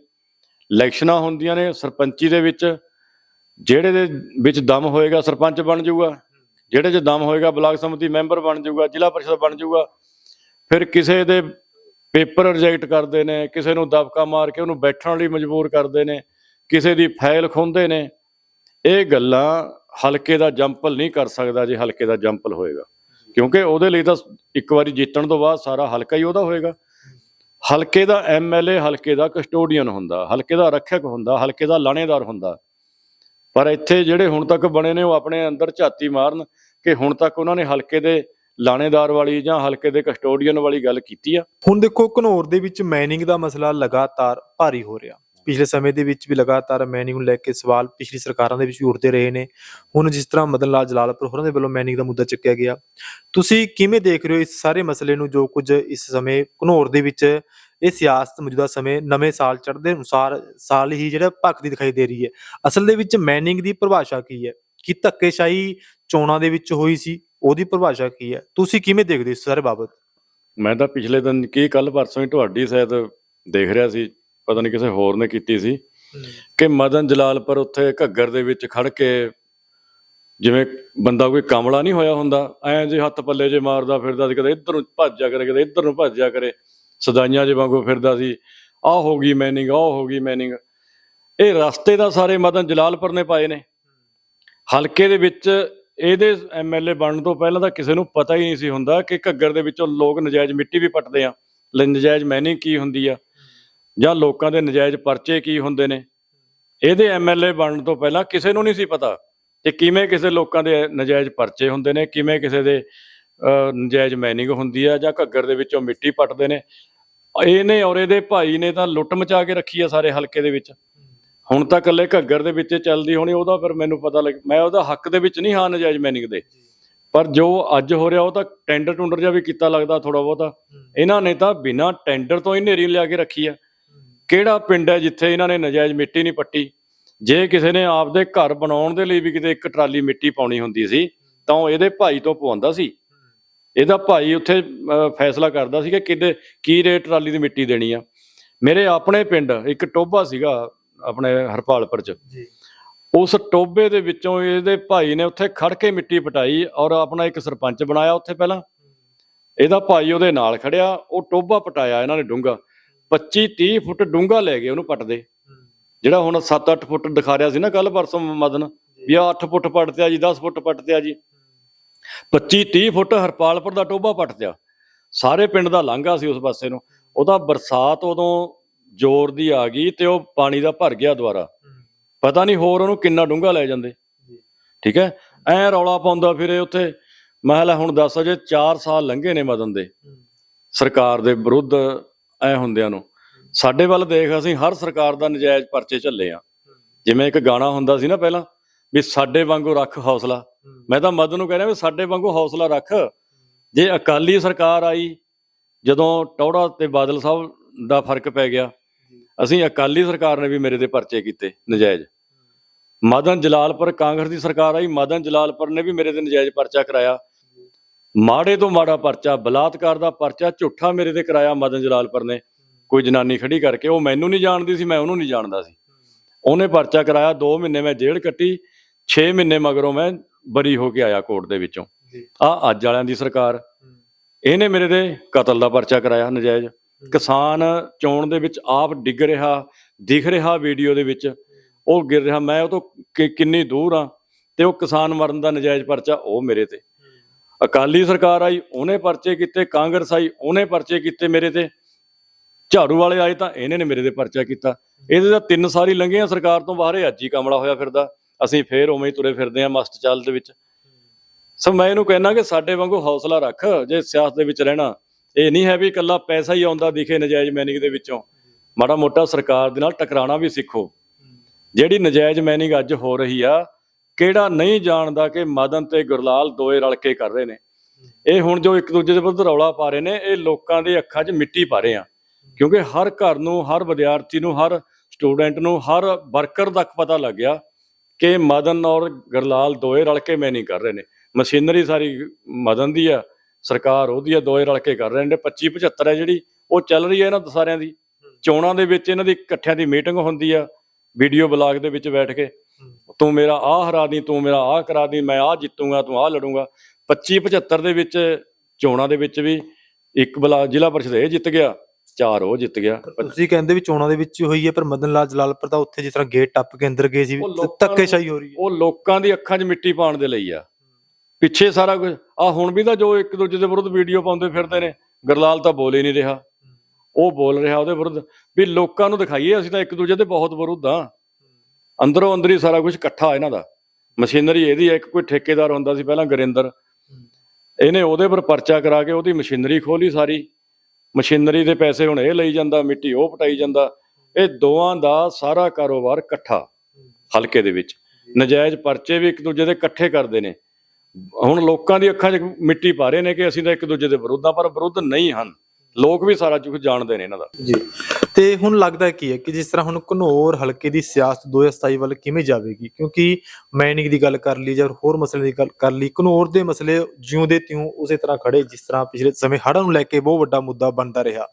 ਇਲੈਕਸ਼ਨਾਂ ਹੁੰਦੀਆਂ ਨੇ ਸਰਪੰਚੀ ਦੇ ਵਿੱਚ, ਜਿਹੜੇ ਦੇ ਵਿੱਚ ਦਮ ਹੋਏਗਾ ਸਰਪੰਚ ਬਣ ਜਾਊਗਾ, ਜਿਹੜੇ 'ਚ ਦਮ ਹੋਏਗਾ ਬਲਾਕ ਸਮਿਤੀ ਮੈਂਬਰ ਬਣ ਜਾਊਗਾ, ਜ਼ਿਲ੍ਹਾ ਪਰਿਸ਼ਦ ਬਣ ਜਾਊਗਾ, ਫਿਰ ਕਿਸੇ ਦੇ ਪੇਪਰ ਰਿਜੈਕਟ ਕਰਦੇ ਨੇ, ਕਿਸੇ ਨੂੰ ਦਬਕਾ ਮਾਰ ਕੇ ਉਹਨੂੰ ਬੈਠਣ ਲਈ ਮਜਬੂਰ ਕਰਦੇ ਨੇ, ਕਿਸੇ ਦੀ ਫਾਈਲ ਖੋਂਦੇ ਨੇ, ਇਹ ਗੱਲਾਂ ਹਲਕੇ ਦਾ ਜੰਪਲ ਨਹੀਂ ਕਰ ਸਕਦਾ ਜੇ ਹਲਕੇ ਦਾ ਜੰਪਲ ਹੋਏਗਾ। ਕਿਉਂਕਿ ਉਹਦੇ ਲਈ ਤਾਂ ਇੱਕ ਵਾਰੀ ਜਿੱਤਣ ਤੋਂ ਬਾਅਦ ਸਾਰਾ ਹਲਕਾ ਹੀ ਉਹਦਾ ਹੋਏਗਾ। ਹਲਕੇ ਦਾ ਐਮਐਲਏ ਹਲਕੇ ਦਾ ਕਸਟੋਡੀਅਨ ਹੁੰਦਾ, ਹਲਕੇ ਦਾ ਰੱਖਿਅਕ ਹੁੰਦਾ, ਹਲਕੇ ਦਾ ਲਾਣੇਦਾਰ ਹੁੰਦਾ। ਪਰ ਇੱਥੇ ਜਿਹੜੇ ਹੁਣ ਤੱਕ ਬਣੇ ਨੇ, ਉਹ ਆਪਣੇ ਅੰਦਰ ਝਾਤੀ ਮਾਰਨ ਕਿ ਹੁਣ ਤੱਕ ਉਹਨਾਂ ਨੇ ਹਲਕੇ ਦੇ ਲਾਣੇਦਾਰ ਵਾਲੀ ਜਾਂ ਹਲਕੇ ਦੇ ਕਸਟੋਡੀਅਨ ਵਾਲੀ ਗੱਲ ਕੀਤੀ ਆ। ਹੁਣ ਦੇਖੋ, ਘਨੌਰ ਦੇ ਵਿੱਚ ਮਾਈਨਿੰਗ ਦਾ ਮਸਲਾ ਲਗਾਤਾਰ ਭਾਰੀ ਹੋ ਰਿਹਾ। ਪਿਛਲੇ ਸਮੇਂ ਦੇ ਵਿੱਚ ਵੀ ਲਗਾਤਾਰ ਮੈਨਿੰਗ ਨੂੰ ਲੈ ਕੇ ਸਵਾਲ ਪਿਛਲੀ ਸਰਕਾਰਾਂ ਦੇ ਵਿੱਚ ਵੀ ਉੱਠਦੇ ਰਹੇ ਨੇ। ਹੁਣ ਜਿਸ ਤਰ੍ਹਾਂ ਮਦਨ ਲਾਲ ਜਲਾਲਪੁਰ ਹੋਰਾਂ ਦੇ ਵੱਲੋਂ ਮਾਈਨਿੰਗ ਦਾ ਮੁੱਦਾ ਚੱਕਿਆ ਗਿਆ। ਤੁਸੀਂ ਕਿਵੇਂ ਦੇਖ ਰਹੇ ਹੋ ਇਸ ਸਾਰੇ ਮਸਲੇ ਨੂੰ ਜੋ ਕੁਝ ਇਸ ਸਮੇਂ ਘਨੌਰ ਦੇ ਵਿੱਚ ਇਹ ਸਿਆਸਤ ਮੌਜੂਦਾ ਸਮੇਂ ਨਵੇਂ ਸਾਲ ਚੜ੍ਹਦੇ ਅਨੁਸਾਰ ਸਾਲ ਹੀ ਜਿਹੜਾ ਭਖਦੀ ਦਿਖਾਈ ਦੇ ਰਹੀ ਹੈ? ਅਸਲ ਦੇ ਵਿੱਚ ਮੈਨਿੰਗ ਦੀ ਪਰਿਭਾਸ਼ਾ ਕੀ ਹੈ? ਕੀ ਧੱਕੇਸ਼ਾਹੀ ਚੋਣਾਂ ਦੇ ਵਿੱਚ ਹੋਈ ਸੀ? ਉਹਦੀ ਪਰਿਭਾਸ਼ਾ ਕੀ ਹੈ? ਤੁਸੀਂ ਕਿਵੇਂ ਦੇਖਦੇ ਹੋ ਇਸ ਸਾਰੇ ਬਾਬਤ? ਮੈਂ ਤਾਂ ਪਿਛਲੇ ਦਿਨ ਕੀ ਕੱਲ ਪਰਸੋਂ ਹੀ ਤੁਹਾਡੀ ਸ਼ਾਇਦ ਦੇਖ ਰਿਹਾ ਸੀ। ਪਤਾ ਨਹੀਂ ਕਿਸੇ ਹੋਰ ਨੇ ਕੀਤੀ ਸੀ। ਕਿ ਮਦਨ ਜਲਾਲਪੁਰ ਉੱਥੇ ਘੱਗਰ ਦੇ ਵਿੱਚ ਖੜ ਕੇ ਜਿਵੇਂ ਬੰਦਾ ਕੋਈ ਕਮਲਾ ਨਹੀਂ ਹੋਇਆ ਹੁੰਦਾ ਐਂ ਜੇ ਹੱਥ ਪੱਲੇ ਜੇ ਮਾਰਦਾ ਫਿਰਦਾ ਸੀ ਕਦੇ ਇੱਧਰ ਨੂੰ ਭੱਜਿਆ ਕਰੇ ਕਦੇ ਇੱਧਰ ਨੂੰ ਭੱਜਿਆ ਕਰੇ ਸਦਾਈਆਂ ਜੇ ਵਾਂਗੂ ਫਿਰਦਾ ਸੀ ਆਹ ਹੋ ਗਈ ਮੈਨਿੰਗ ਆਹ ਹੋ ਗਈ ਮੈਨਿੰਗ। ਇਹ ਰਸਤੇ ਦਾ ਸਾਰੇ ਮਦਨ ਜਲਾਲਪੁਰ ਨੇ ਪਾਏ ਨੇ। ਹਲਕੇ ਦੇ ਵਿੱਚ ਇਹਦੇ ਐਮਐਲਏ ਬਣਨ ਤੋਂ ਪਹਿਲਾਂ ਤਾਂ ਕਿਸੇ ਨੂੰ ਪਤਾ ਹੀ ਨਹੀਂ ਸੀ ਹੁੰਦਾ ਕਿ ਘੱਗਰ ਦੇ ਵਿੱਚੋਂ ਲੋਕ ਨਜਾਇਜ਼ ਮਿੱਟੀ ਵੀ ਪੱਟਦੇ ਆ ਲੈ ਨਜਾਇਜ਼ ਮੈਨਿੰਗ ਕੀ ਹੁੰਦੀ ਆ। ਜਾਂ ਲੋਕਾਂ ਦੇ ਨਜਾਇਜ਼ ਪਰਚੇ ਕੀ ਹੁੰਦੇ ਨੇ? ਇਹਦੇ ਐਮਐਲਏ ਬਣਨ ਤੋਂ ਪਹਿਲਾਂ ਕਿਸੇ ਨੂੰ ਨਹੀਂ ਸੀ ਪਤਾ ਕਿ ਕਿਵੇਂ ਕਿਸੇ ਲੋਕਾਂ ਦੇ ਨਜਾਇਜ਼ ਪਰਚੇ ਹੁੰਦੇ ਨੇ ਕਿਵੇਂ ਕਿਸੇ ਦੇ ਨਜਾਇਜ਼ ਮੈਨਿੰਗ ਹੁੰਦੀ ਆ ਜਾਂ ਘੱਗਰ ਦੇ ਵਿੱਚੋਂ ਮਿੱਟੀ ਪੱਟਦੇ ਨੇ। ਇਹਨੇ ਔਰ ਇਹਦੇ ਭਾਈ ਨੇ ਤਾਂ ਲੁੱਟ ਮਚਾ ਕੇ ਰੱਖੀ ਆ ਸਾਰੇ ਹਲਕੇ ਦੇ ਵਿੱਚ। ਹੁਣ ਤਾਂ ਇਕੱਲੇ ਘੱਗਰ ਦੇ ਵਿੱਚ ਚੱਲਦੀ ਹੋਣੀ ਉਹਦਾ ਫਿਰ ਮੈਨੂੰ ਪਤਾ ਲੱਗ ਮੈਂ ਉਹਦਾ ਹੱਕ ਦੇ ਵਿੱਚ ਨਹੀਂ ਹਾਂ ਨਜਾਇਜ਼ ਮੈਨਿੰਗ ਦੇ। ਪਰ ਜੋ ਅੱਜ ਹੋ ਰਿਹਾ ਉਹ ਤਾਂ ਟੈਂਡਰ ਟੁੰਡਰ ਜਿਹਾ ਵੀ ਕੀਤਾ ਲੱਗਦਾ ਥੋੜਾ ਬਹੁਤਾ। ਇਹਨਾਂ ਨੇ ਤਾਂ ਬਿਨਾਂ ਟੈਂਡਰ ਤੋਂ ਹੀ ਨੇਰੀ ਲਿਆ ਕੇ ਰੱਖੀ ਆ। ਕਿਹੜਾ ਪਿੰਡ ਹੈ ਜਿੱਥੇ ਇਹਨਾਂ ਨੇ ਨਜਾਇਜ਼ ਮਿੱਟੀ ਨਹੀਂ ਪੱਟੀ? ਜੇ ਕਿਸੇ ਨੇ ਆਪਦੇ ਘਰ ਬਣਾਉਣ ਦੇ ਲਈ ਵੀ ਕਿਤੇ ਇੱਕ ਟਰਾਲੀ ਮਿੱਟੀ ਪਾਉਣੀ ਹੁੰਦੀ ਸੀ ਤਾਂ ਉਹ ਇਹਦੇ ਭਾਈ ਤੋਂ ਪਵਾਉਂਦਾ ਸੀ। ਇਹਦਾ ਭਾਈ ਉੱਥੇ ਫੈਸਲਾ ਕਰਦਾ ਸੀ ਕਿ ਕਿਤੇ ਕੀ ਰੇਟ ਟਰਾਲੀ ਦੀ ਮਿੱਟੀ ਦੇਣੀ ਆ। ਮੇਰੇ ਆਪਣੇ ਪਿੰਡ ਇੱਕ ਟੋਬਾ ਸੀਗਾ ਆਪਣੇ ਹਰਪਾਲਪੁਰ ਚ। ਜੀ। ਉਸ ਟੋਬੇ ਦੇ ਵਿੱਚੋਂ ਇਹਦੇ ਭਾਈ ਨੇ ਉੱਥੇ ਖੜ ਕੇ ਮਿੱਟੀ ਪਟਾਈ ਔਰ ਆਪਣਾ ਇੱਕ ਸਰਪੰਚ ਬਣਾਇਆ ਉੱਥੇ ਪਹਿਲਾਂ। ਇਹਦਾ ਭਾਈ ਉਹਦੇ ਨਾਲ ਖੜਿਆ ਉਹ ਟੋਬਾ ਪਟਾਇਆ ਇਹਨਾਂ ਨੇ ਡੂੰਗਾ 25 30 ਫੁੱਟ ਡੂੰਗਾ ਲੈ ਗਏ ਉਹਨੂੰ ਪਟਦੇ ਜਿਹੜਾ ਹੁਣ 7-8 ਫੁੱਟ ਦਿਖਾ ਰਿਹਾ ਸੀ ਨਾ ਕੱਲ ਪਰਸੋਂ ਮਦਨ ਵੀ ਆ 8 ਫੁੱਟ ਪੱਟਤਿਆ ਜੀ 10 ਫੁੱਟ ਪੱਟਤਿਆ ਜੀ। 25 30 ਫੁੱਟ ਹਰਪਾਲਪੁਰ ਦਾ ਟੋਬਾ ਪੱਟ ਗਿਆ ਸਾਰੇ ਪਿੰਡ ਦਾ ਲਾਂਘਾ ਸੀ ਉਸ ਪਾਸੇ ਨੂੰ। ਉਹਦਾ ਬਰਸਾਤ ਉਦੋਂ ਜ਼ੋਰ ਦੀ ਆ ਗਈ ਤੇ ਉਹ ਪਾਣੀ ਦਾ ਭਰ ਗਿਆ ਦੁਆਰਾ ਪਤਾ ਨਹੀਂ ਹੋਰ ਉਹਨੂੰ ਕਿੰਨਾ ਡੂੰਘਾ ਲੈ ਜਾਂਦੇ। ਠੀਕ ਹੈ? ਐ ਰੌਲਾ ਪਾਉਂਦਾ ਫਿਰੇ ਉੱਥੇ। ਮੈਂ ਕਿਹਾ ਲੈ ਹੁਣ ਦੱਸ ਜੇ 4 ਸਾਲ ਲੰਘੇ ਨੇ ਮਦਨ ਦੇ। ਸਰਕਾਰ ਦੇ ਵਿਰੁੱਧ ਐ ਹੁੰਦਿਆਂ ਨੂੰ। ਸਾਡੇ ਵੱਲ ਦੇਖ ਅਸੀਂ ਹਰ ਸਰਕਾਰ ਦਾ ਨਜਾਇਜ਼ ਪਰਚੇ ਝੱਲੇ ਆ। ਜਿਵੇਂ ਇੱਕ ਗਾਣਾ ਹੁੰਦਾ ਸੀ ਨਾ ਪਹਿਲਾਂ, ਵੀ ਸਾਡੇ ਵਾਂਗੂ ਰੱਖ ਹੌਸਲਾ। ਮੈਂ ਤਾਂ ਮਦਨ ਨੂੰ ਕਹਿ ਰਿਹਾ ਵੀ ਸਾਡੇ ਵਾਂਗੂ ਹੌਸਲਾ ਰੱਖ। ਜੇ ਅਕਾਲੀ ਸਰਕਾਰ ਆਈ, ਜਦੋਂ ਟੌੜਾ ਤੇ ਬਾਦਲ ਸਾਹਿਬ ਦਾ ਫ਼ਰਕ ਪੈ ਗਿਆ, ਅਸੀਂ ਅਕਾਲੀ ਸਰਕਾਰ ਨੇ ਵੀ ਮੇਰੇ ਤੇ ਪਰਚੇ ਕੀਤੇ ਨਜਾਇਜ਼। ਮਦਨ ਜਲਾਲਪੁਰ ਕਾਂਗਰਸ ਦੀ ਸਰਕਾਰ ਆਈ ਮਦਨ ਜਲਾਲਪੁਰ ਨੇ ਵੀ ਮੇਰੇ ਤੇ ਨਜਾਇਜ਼ ਪਰਚਾ ਕਰਾਇਆ। ਮਾੜੇ ਤੋਂ ਮਾੜਾ ਪਰਚਾ ਬਲਾਤਕਾਰ ਦਾ ਪਰਚਾ ਝੂਠਾ ਮੇਰੇ ਤੇ ਕਰਾਇਆ ਮਦਨ ਜਲਾਲਪੁਰ ਨੇ। ਕੋਈ ਜਨਾਨੀ ਖੜੀ ਕਰਕੇ ਉਹ ਮੈਨੂੰ ਨਹੀਂ ਜਾਣਦੀ ਸੀ ਮੈਂ ਉਹਨੂੰ ਨਹੀਂ ਜਾਣਦਾ ਸੀ। ਉਹਨੇ ਪਰਚਾ ਕਰਾਇਆ 2 ਮਹੀਨੇ ਮੈਂ ਜੇਲ੍ਹ ਕੱਟੀ 6 ਮਹੀਨੇ ਮਗਰੋਂ ਮੈਂ ਬਰੀ ਹੋ ਕੇ ਆਇਆ ਕੋਰਟ ਦੇ ਵਿੱਚੋਂ। ਆ ਅੱਜ ਵਾਲਿਆਂ ਦੀ ਸਰਕਾਰ। ਇਹਨੇ ਮੇਰੇ ਤੇ ਕਤਲ ਦਾ ਪਰਚਾ ਕਰਾਇਆ ਨਜਾਇਜ਼। ਕਿਸਾਨ ਚੋਣ ਦੇ ਵਿੱਚ ਆਪ ਡਿੱਗ ਰਿਹਾ ਦਿਖ ਰਿਹਾ ਵੀਡੀਓ ਦੇ ਵਿੱਚ। ਉਹ ਗਿਰ ਰਿਹਾ ਮੈਂ ਉਹ ਤੋਂ ਕਿੰਨੀ ਦੂਰ ਆ। ਤੇ ਉਹ ਕਿਸਾਨ ਮਰਨ ਦਾ ਨਜਾਇਜ਼ ਪਰਚਾ ਉਹ ਮੇਰੇ ਤੇ। ਅਕਾਲੀ ਸਰਕਾਰ ਆਈ, ਉਹਨੇ ਪਰਚੇ ਕੀਤੇ, ਕਾਂਗਰਸ ਆਈ, ਉਹਨੇ ਪਰਚੇ ਕੀਤੇ ਮੇਰੇ ਤੇ। ਝਾੜੂ ਵਾਲੇ ਆਏ ਤਾਂ ਇਹਨੇ ਨੇ ਮੇਰੇ ਤੇ ਪਰਚਾ ਕੀਤਾ। ਇਹਦੇ ਤਾਂ ਤਿੰਨ ਸਾਰੀ ਲੰਘੀਆਂ ਸਰਕਾਰ ਤੋਂ ਬਾਹਰ ਇਹ ਅੱਜ ਹੀ ਕਮਲਾ ਹੋਇਆ ਫਿਰਦਾ। ਅਸੀਂ ਫੇਰ ਉਵੇਂ ਹੀ ਤੁਰੇ ਫਿਰਦੇ ਆ ਮਸਤ ਚਾਲ ਦੇ ਵਿੱਚ। ਸੋ ਮੈਂ ਇਹਨੂੰ ਕਹਿਣਾ ਕਿ ਸਾਡੇ ਵਾਂਗੂ ਹੌਸਲਾ ਰੱਖ, ਜੇ ਸਿਆਸਤ ਦੇ ਵਿੱਚ ਰਹਿਣਾ। ਇਹ ਨਹੀਂ ਹੈ ਵੀ ਇਕੱਲਾ ਪੈਸਾ ਹੀ ਆਉਂਦਾ ਦਿਖੇ ਨਜਾਇਜ਼ ਮੈਨਿੰਗ ਦੇ ਵਿੱਚੋਂ। ਮਾੜਾ ਮੋਟਾ ਸਰਕਾਰ ਦੇ ਨਾਲ ਟਕਰਾਣਾ ਵੀ ਸਿੱਖੋ। ਜਿਹੜੀ ਨਜਾਇਜ਼ ਮੈਨਿੰਗ ਅੱਜ ਹੋ ਰਹੀ ਆ ਕਿਹੜਾ ਨਹੀਂ ਜਾਣਦਾ ਕਿ ਮਦਨ ਤੇ ਗੁਰਲਾਲ ਦੋਏ ਰਲ ਕੇ ਕਰ ਰਹੇ ਨੇ। ਇਹ ਹੁਣ ਜੋ ਇੱਕ ਦੂਜੇ ਦੇ ਵਿਰੁੱਧ ਰੌਲਾ ਪਾ ਰਹੇ ਨੇ, ਇਹ ਲੋਕਾਂ ਦੇ ਅੱਖਾਂ 'ਚ ਮਿੱਟੀ ਪਾ ਰਹੇ ਆ। ਕਿਉਂਕਿ ਹਰ ਘਰ ਨੂੰ, ਹਰ ਵਿਦਿਆਰਥੀ ਨੂੰ, ਹਰ ਸਟੂਡੈਂਟ ਨੂੰ, ਹਰ ਵਰਕਰ ਤੱਕ ਪਤਾ ਲੱਗ ਗਿਆ ਕਿ ਮਦਨ ਔਰ ਗੁਰਲਾਲ ਦੋਏ ਰਲ ਕੇ ਮੈਨਿੰਗ ਕਰ ਰਹੇ ਨੇ। ਮਸ਼ੀਨਰੀ ਸਾਰੀ ਮਦਨ ਦੀ ਆ, ਸਰਕਾਰ ਉਹਦੀ ਆ, ਦੋਏ ਰਲ ਕੇ ਕਰ ਰਹੇ ਨੇ। 25 75 ਹੈ ਜਿਹੜੀ, ਉਹ ਚੱਲ ਰਹੀ ਹੈ ਇਹਨਾਂ ਸਾਰਿਆਂ ਦੀ। ਚੋਣਾਂ ਦੇ ਵਿੱਚ ਇਹਨਾਂ ਦੀ ਇਕੱਠਿਆਂ ਦੀ ਮੀਟਿੰਗ ਹੁੰਦੀ ਆ, ਵੀਡੀਓ ਬਲਾਗ ਦੇ ਵਿੱਚ ਬੈਠ ਕੇ। ਤੂੰ ਮੇਰਾ ਆਹ ਹਰਾ ਦੀ ਤੂੰ ਮੇਰਾ ਆਹ ਕਰਾ ਦੀ ਮੈਂ ਆਹ ਜਿੱਤੂਗਾ ਤੂੰ ਆਹ ਲੜੂਗਾ। 25 75 ਦੇ ਵਿੱਚ ਚੋਣਾਂ ਦੇ ਵਿੱਚ ਵੀ ਇੱਕ ਬਲਾ ਜ਼ਿਲ੍ਹਾ ਪਰਿਸ਼ਦ ਇਹ ਜਿੱਤ ਗਿਆ ਚਾਰ ਉਹ ਜਿੱਤ ਗਿਆ। ਤੁਸੀਂ ਕਹਿੰਦੇ ਵੀ ਚੋਣਾਂ ਦੇ ਵਿੱਚ ਹੋਈ ਹੈ ਪਰ ਮਦਨ ਲਾਲ ਜਲਾਲਪੁਰ ਤਾਂ ਉੱਥੇ ਜਿਸ ਤਰ੍ਹਾਂ ਗੇਟ ਟੱਪ ਕੇ ਅੰਦਰ ਗਏ ਸੀ ਧੱਕੇਸ਼ਾਹੀ ਹੋ ਰਹੀ ਹੈ। ਉਹ ਲੋਕਾਂ ਦੀ ਅੱਖਾਂ 'ਚ ਮਿੱਟੀ ਪਾਉਣ ਦੇ ਲਈ ਆ। ਪਿੱਛੇ ਸਾਰਾ ਕੁਝ ਆ ਹੁਣ ਵੀ ਤਾਂ ਜੋ ਇੱਕ ਦੂਜੇ ਦੇ ਵਿਰੁੱਧ ਵੀਡੀਓ ਪਾਉਂਦੇ ਫਿਰਦੇ ਨੇ ਗਰਲਾਲ ਤਾਂ ਬੋਲ ਹੀ ਨਹੀਂ ਰਿਹਾ। ਉਹ ਬੋਲ ਰਿਹਾ ਉਹਦੇ ਵਿਰੁੱਧ ਵੀ ਲੋਕਾਂ ਨੂੰ ਦਿਖਾਈਏ ਅਸੀਂ ਤਾਂ ਇੱਕ ਦੂਜੇ ਦੇ ਬਹੁਤ ਵਿਰੁੱਧ ਆ ਅੰਦਰੋਂ ਅੰਦਰ ਹੀ ਸਾਰਾ ਕੁਝ ਇਕੱਠਾ ਇਹਨਾਂ ਦਾ। ਮਸ਼ੀਨਰੀ ਇਹਦੀ ਹੈ, ਇੱਕ ਕੋਈ ਠੇਕੇਦਾਰ ਹੁੰਦਾ ਸੀ ਪਹਿਲਾਂ ਗੁਰਿੰਦਰ। ਇਹਨੇ ਉਹਦੇ ਪਰ ਪਰਚਾ ਕਰਾ ਕੇ ਉਹਦੀ ਮਸ਼ੀਨਰੀ ਖੋਲੀ ਸਾਰੀ। ਮਸ਼ੀਨਰੀ ਦੇ ਪੈਸੇ ਹੁਣ ਇਹ ਲਈ ਜਾਂਦਾ, ਮਿੱਟੀ ਉਹ ਪਟਾਈ ਜਾਂਦਾ। ਇਹ ਦੋਵਾਂ ਦਾ ਸਾਰਾ ਕਾਰੋਬਾਰ ਇਕੱਠਾ, ਹਲਕੇ ਦੇ ਵਿੱਚ। ਨਜਾਇਜ਼ ਪਰਚੇ ਵੀ ਇੱਕ ਦੂਜੇ ਦੇ ਇਕੱਠੇ ਕਰਦੇ ਨੇ। ਹੁਣ ਲੋਕਾਂ ਦੀ ਅੱਖਾਂ 'ਚ ਮਿੱਟੀ ਪਾ ਰਹੇ ਨੇ ਕਿ ਅਸੀਂ ਤਾਂ ਇੱਕ ਦੂਜੇ ਦੇ ਵਿਰੁੱਧ ਆ ਪਰ ਵਿਰੁੱਧ ਨਹੀਂ ਹਨ। ਲੋਕ ਵੀ ਸਾਰਾ ਕੁਝ ਜਾਣਦੇ ਨੇ ਇਹਨਾਂ ਦਾ। ਜੀ। ਤੇ ਹੁਣ ਲੱਗਦਾ ਕੀ ਹੈ ਕਿ ਜਿਸ ਤਰ੍ਹਾਂ ਹੁਣ ਘਨੌਰ ਹਲਕੇ ਦੀ ਸਿਆਸਤ 2027 ਵੱਲ ਕਿਵੇਂ ਜਾਵੇਗੀ? ਕਿਉਂਕਿ ਮਾਈਨਿੰਗ ਦੀ ਗੱਲ ਕਰ ਲਈ ਜਾਂ ਹੋਰ ਮਸਲੇ ਦੀ ਗੱਲ ਕਰ ਲਈ, ਘਨੌਰ ਦੇ ਮਸਲੇ ਜਿਉਂਦੇ ਤਿਉਂ ਉਸੇ ਤਰ੍ਹਾਂ ਖੜੇ ਜਿਸ ਤਰ੍ਹਾਂ ਪਿਛਲੇ ਸਮੇਂ ਹੜ੍ਹਾਂ ਨੂੰ ਲੈ ਕੇ ਬਹੁਤ ਵੱਡਾ ਮੁੱਦਾ ਬਣਦਾ ਰਿਹਾ।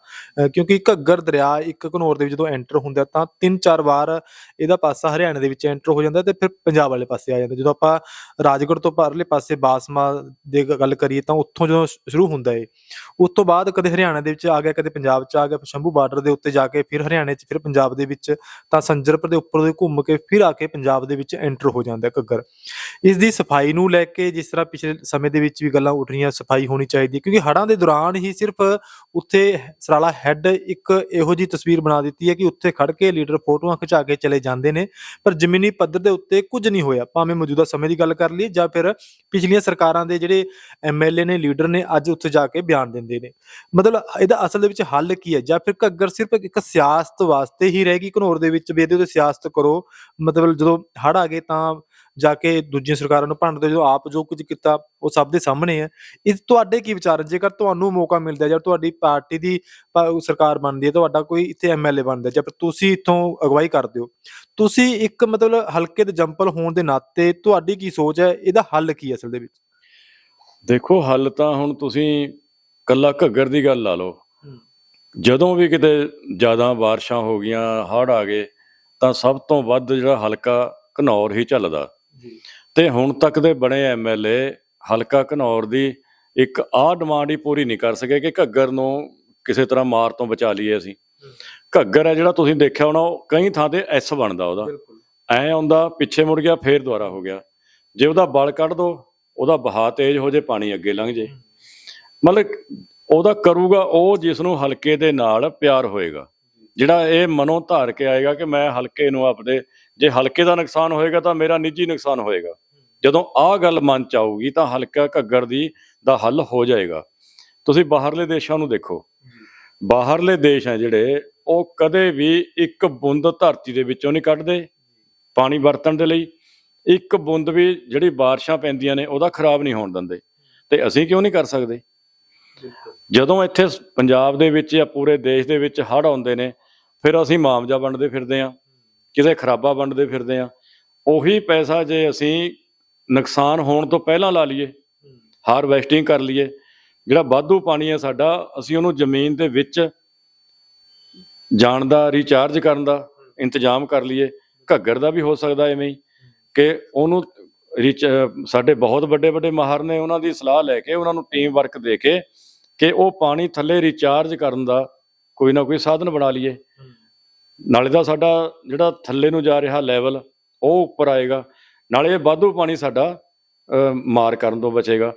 ਕਿਉਂਕਿ ਘੱਗਰ ਦਰਿਆ ਇੱਕ ਘਨੌਰ ਦੇ ਵਿੱਚ ਜਦੋਂ ਐਂਟਰ ਹੁੰਦਾ ਤਾਂ ਤਿੰਨ ਚਾਰ ਵਾਰ ਇਹਦਾ ਪਾਸਾ ਹਰਿਆਣਾ ਦੇ ਵਿੱਚ ਐਂਟਰ ਹੋ ਜਾਂਦਾ ਤੇ ਫਿਰ ਪੰਜਾਬ ਵਾਲੇ ਪਾਸੇ ਆ ਜਾਂਦਾ। ਜਦੋਂ ਆਪਾਂ ਰਾਜਗੜ੍ਹ ਤੋਂ ਪਰਲੇ ਪਾਸੇ ਬਾਸਮਾ ਦੀ ਗ- ਗੱਲ ਕਰੀਏ ਤਾਂ ਉੱਥੋਂ ਜਦੋਂ ਸ਼ੁਰੂ ਹੁੰਦਾ ਏ, ਉਸ ਤੋਂ ਬਾਅਦ ਕਦੇ ਹਰਿਆਣਾ ਦੇ ਵਿੱਚ ਆ ਗਿਆ, ਕਦੇ ਪੰਜਾਬ 'ਚ ਆ ਗਿਆ, ਸ਼ੰਭੂ ਬਾਰਡਰ ਦੇ ਉੱਤੇ ਜਾ ਕੇ ਫਿਰ ਹਰਿਆਣੇ 'ਚ, ਫਿਰ ਪੰਜਾਬ ਦੇ ਵਿੱਚ, ਤਾਂ ਸੰਜਰਪੁਰ ਦੇ ਉੱਪਰ ਦੇ ਘੁੰਮ ਕੇ ਫਿਰ ਆ ਕੇ ਪੰਜਾਬ ਦੇ ਵਿੱਚ ਐਂਟਰ ਹੋ ਜਾਂਦਾ ਹੈ ਘੱਗਰ। ਇਸ ਦੀ ਸਫ਼ਾਈ ਨੂੰ ਲੈ ਕੇ ਜਿਸ ਤਰ੍ਹਾਂ ਪਿਛਲੇ ਸਮੇਂ ਦੇ ਵਿੱਚ ਵੀ ਗੱਲਾਂ ਉੱਠ ਰਹੀਆਂ, ਸਫ਼ਾਈ ਹੋਣੀ ਚਾਹੀਦੀ ਹੈ, ਕਿਉਂਕਿ ਹੜ੍ਹਾਂ ਦੇ ਦੌਰਾਨ ਹੀ ਸਿਰਫ ਉੱਥੇ ਸਰਾਲਾ ਹੈੱਡ ਇੱਕ ਇਹੋ ਜੀ ਤਸਵੀਰ ਬਣਾ ਦਿੱਤੀ ਹੈ ਕਿ ਉੱਥੇ ਖੜ ਕੇ ਲੀਡਰ ਫੋਟੋਆਂ ਖਿਚਾ ਕੇ ਚਲੇ ਜਾਂਦੇ ਨੇ, ਪਰ ਜ਼ਮੀਨੀ ਪੱਧਰ ਦੇ ਉੱਤੇ ਕੁਝ ਨਹੀਂ ਹੋਇਆ। ਭਾਵੇਂ ਮੌਜੂਦਾ ਸਮੇਂ ਦੀ ਗੱਲ ਕਰ ਲਈਏ ਜਾਂ ਫਿਰ ਪਿਛਲੀਆਂ ਸਰਕਾਰਾਂ ਦੇ ਜਿਹੜੇ ਐਮਐਲਏ ਨੇ, ਲੀਡਰ ਨੇ ਅੱਜ ਉੱਥੇ ਜਾ ਕੇ ਬਿਆਨ ਦਿੰਦੇ ਨੇ। ਮਤਲਬ ਇਹਦਾ ਅਸਲ ਦੇ ਵਿੱਚ ਹੱਲ ਕੀ ਹੈ? ਜਾਂ ਫਿਰ ਘੱਗਰ ਸਿਰਫ ਇੱਕ ਸਿਆਸਤ ਵਾਸਤੇ ਹੀ ਰਹੇਗੀ ਘਨੌਰ ਦੇ ਵਿੱਚ, ਵੀ ਇਹਦੇ ਉੱਤੇ ਸਿਆਸਤ ਕਰੋ। ਮਤਲਬ ਜਦੋਂ ਹੜ ਆ ਗਏ ਤਾਂ ਜਾ ਕੇ ਦੂਜੀਆਂ ਸਰਕਾਰਾਂ ਨੂੰ ਭੰਡਦੇ ਜਦੋਂ ਆਪ ਜੋ ਕੁਝ ਕੀਤਾ, ਉਹ ਸਭ ਦੇ ਸਾਹਮਣੇ ਹੈ। ਇਸ ਤੁਹਾਡੇ ਕੀ ਵਿਚਾਰ ਜੇਕਰ ਤੁਹਾਨੂੰ ਮੌਕਾ ਮਿਲਦਾ ਜਾਂ ਤੁਹਾਡੀ ਪਾਰਟੀ ਦੀ ਸਰਕਾਰ ਬਣਦੀ ਹੈ, ਤੁਹਾਡਾ ਕੋਈ ਇੱਥੇ ਐਮਐਲਏ ਬਣਦਾ ਜਾਂ ਤੁਸੀਂ ਇੱਥੋਂ ਅਗਵਾਈ ਕਰਦੇ ਹੋ, ਤੁਸੀਂ ਇੱਕ ਮਤਲਬ ਹਲਕੇ ਦੇ ਜੰਪਲ ਹੋਣ ਦੇ ਨਾਤੇ ਤੁਹਾਡੀ ਕੀ ਸੋਚ ਹੈ? ਇਹਦਾ ਹੱਲ ਕੀ ਅਸਲ ਦੇ ਵਿੱਚ? ਦੇਖੋ, ਹੱਲ ਤਾਂ ਹੁਣ ਤੁਸੀਂ ਕੱਲਾ ਘੱਗਰ ਦੀ ਗੱਲ ਲਾ ਲਓ। ਜਦੋਂ ਵੀ ਕਿਤੇ ਜ਼ਿਆਦਾ ਬਾਰਿਸ਼ਾਂ ਹੋ ਗਈਆਂ ਹੜ੍ਹ ਆ ਗਏ ਤਾਂ ਸਭ ਤੋਂ ਵੱਧ ਜਿਹੜਾ ਹਲਕਾ ਘਨੌਰ ਹੀ ਚੱਲਦਾ ਜੀ। ਤੇ ਹੁਣ ਤੱਕ ਦੇ ਬਣੇ ਐਮਐਲਏ ਹਲਕਾ ਘਨੌਰ ਦੀ ਇੱਕ ਆਹ ਡਿਮਾਂਡ ਹੀ ਪੂਰੀ ਨਹੀਂ ਕਰ ਸਕੇ ਕਿ ਘੱਗਰ ਨੂੰ ਕਿਸੇ ਤਰ੍ਹਾਂ ਮਾਰ ਤੋਂ ਬਚਾ ਲਈਏ ਅਸੀਂ। ਘੱਗਰ ਹੈ ਜਿਹੜਾ ਤੁਸੀਂ ਦੇਖਿਆ ਹੋਣਾ ਉਹ ਕਈ ਥਾਂ ਤੇ ਐਸ ਬਣਦਾ ਉਹਦਾ। ਐ ਆਉਂਦਾ ਪਿੱਛੇ ਮੁੜ ਗਿਆ ਫੇਰ ਦੁਬਾਰਾ ਹੋ ਗਿਆ। ਜੇ ਉਹਦਾ ਬਲ ਕੱਢ ਦੋ ਉਹਦਾ ਬਹਾ ਤੇਜ਼ ਹੋ ਜੇ ਪਾਣੀ ਅੱਗੇ ਲੰਘ ਜੇ। ਮਤਲਬ ਉਹਦਾ ਕਰੂਗਾ, ਉਹ ਜਿਸ ਨੂੰ ਹਲਕੇ ਦੇ ਨਾਲ ਪਿਆਰ ਹੋਏਗਾ। ਜਿਹੜਾ ਇਹ ਮਨੋਂ ਧਾਰ ਕੇ ਆਏਗਾ ਕਿ ਮੈਂ ਹਲਕੇ ਨੂੰ ਆਪਦੇ, ਜੇ ਹਲਕੇ ਦਾ ਨੁਕਸਾਨ ਹੋਏਗਾ ਤਾਂ ਮੇਰਾ ਨਿੱਜੀ ਨੁਕਸਾਨ ਹੋਏਗਾ। ਜਦੋਂ ਆਹ ਗੱਲ ਮਨ ਚ ਆਊਗੀ ਤਾਂ ਹਲਕਾ ਘੱਗਰ ਦੀ, ਦਾ ਹੱਲ ਹੋ ਜਾਏਗਾ। ਤੁਸੀਂ ਬਾਹਰਲੇ ਦੇਸ਼ਾਂ ਨੂੰ ਦੇਖੋ। ਬਾਹਰਲੇ ਦੇਸ਼ ਆ ਜਿਹੜੇ, ਉਹ ਕਦੇ ਵੀ ਇੱਕ ਬੂੰਦ ਧਰਤੀ ਦੇ ਵਿੱਚੋਂ ਨਹੀਂ ਕੱਢਦੇ, ਪਾਣੀ ਵਰਤਣ ਦੇ ਲਈ। ਇੱਕ ਬੂੰਦ ਵੀ ਜਿਹੜੀ ਬਾਰਿਸ਼ਾਂ ਪੈਂਦੀਆਂ ਨੇ, ਉਹਦਾ ਖਰਾਬ ਨਹੀਂ ਹੋਣ ਦਿੰਦੇ। ਤੇ ਅਸੀਂ ਕਿਉਂ ਨਹੀਂ ਕਰ ਸਕਦੇ? ਜਦੋਂ ਇੱਥੇ ਪੰਜਾਬ ਦੇ ਵਿੱਚ ਜਾਂ ਪੂਰੇ ਦੇਸ਼ ਦੇ ਵਿੱਚ ਹੜ੍ਹ ਆਉਂਦੇ ਨੇ, ਫਿਰ ਅਸੀਂ ਮਾਮਜਾ ਵੰਡਦੇ ਫਿਰਦੇ ਆ ਕਿਸੇ ਖਰਾਬਾ ਵੰਡਦੇ ਫਿਰਦੇ ਆ ਉਹੀ ਪੈਸਾ ਜੇ ਅਸੀਂ ਨੁਕਸਾਨ ਹੋਣ ਤੋਂ ਪਹਿਲਾਂ ਲਾ ਲਈਏ, ਹਾਰਵੈਸਟਿੰਗ ਕਰ ਲਈਏ, ਜਿਹੜਾ ਵਾਧੂ ਪਾਣੀ ਹੈ ਸਾਡਾ, ਅਸੀਂ ਉਹਨੂੰ ਜ਼ਮੀਨ ਦੇ ਵਿੱਚ ਜਾਣ ਦਾ ਰੀਚਾਰਜ ਕਰਨ ਦਾ ਇੰਤਜ਼ਾਮ ਕਰ ਲਈਏ। ਘੱਗਰ ਦਾ ਵੀ ਹੋ ਸਕਦਾ ਐਵੇਂ ਹੀ ਕਿ ਉਹਨੂੰ ਰੀਚ, ਸਾਡੇ ਬਹੁਤ ਵੱਡੇ ਵੱਡੇ ਮਾਹਰ ਨੇ, ਉਹਨਾਂ ਦੀ ਸਲਾਹ ਲੈ ਕੇ, ਉਹਨਾਂ ਨੂੰ ਟੀਮ ਵਰਕ ਦੇ ਕੇ ਕਿ ਉਹ ਪਾਣੀ ਥੱਲੇ ਰੀਚਾਰਜ ਕਰਨ ਦਾ ਕੋਈ ਨਾ ਕੋਈ ਸਾਧਨ ਬਣਾ ਲਈਏ। ਨਾਲੇ ਦਾ ਸਾਡਾ ਜਿਹੜਾ ਥੱਲੇ ਨੂੰ ਜਾ ਰਿਹਾ ਲੈਵਲ ਉਹ ਉੱਪਰ ਆਏਗਾ। ਨਾਲੇ ਇਹ ਵਾਧੂ ਪਾਣੀ ਸਾਡਾ ਮਾਰ ਕਰਨ ਤੋਂ ਬਚੇਗਾ।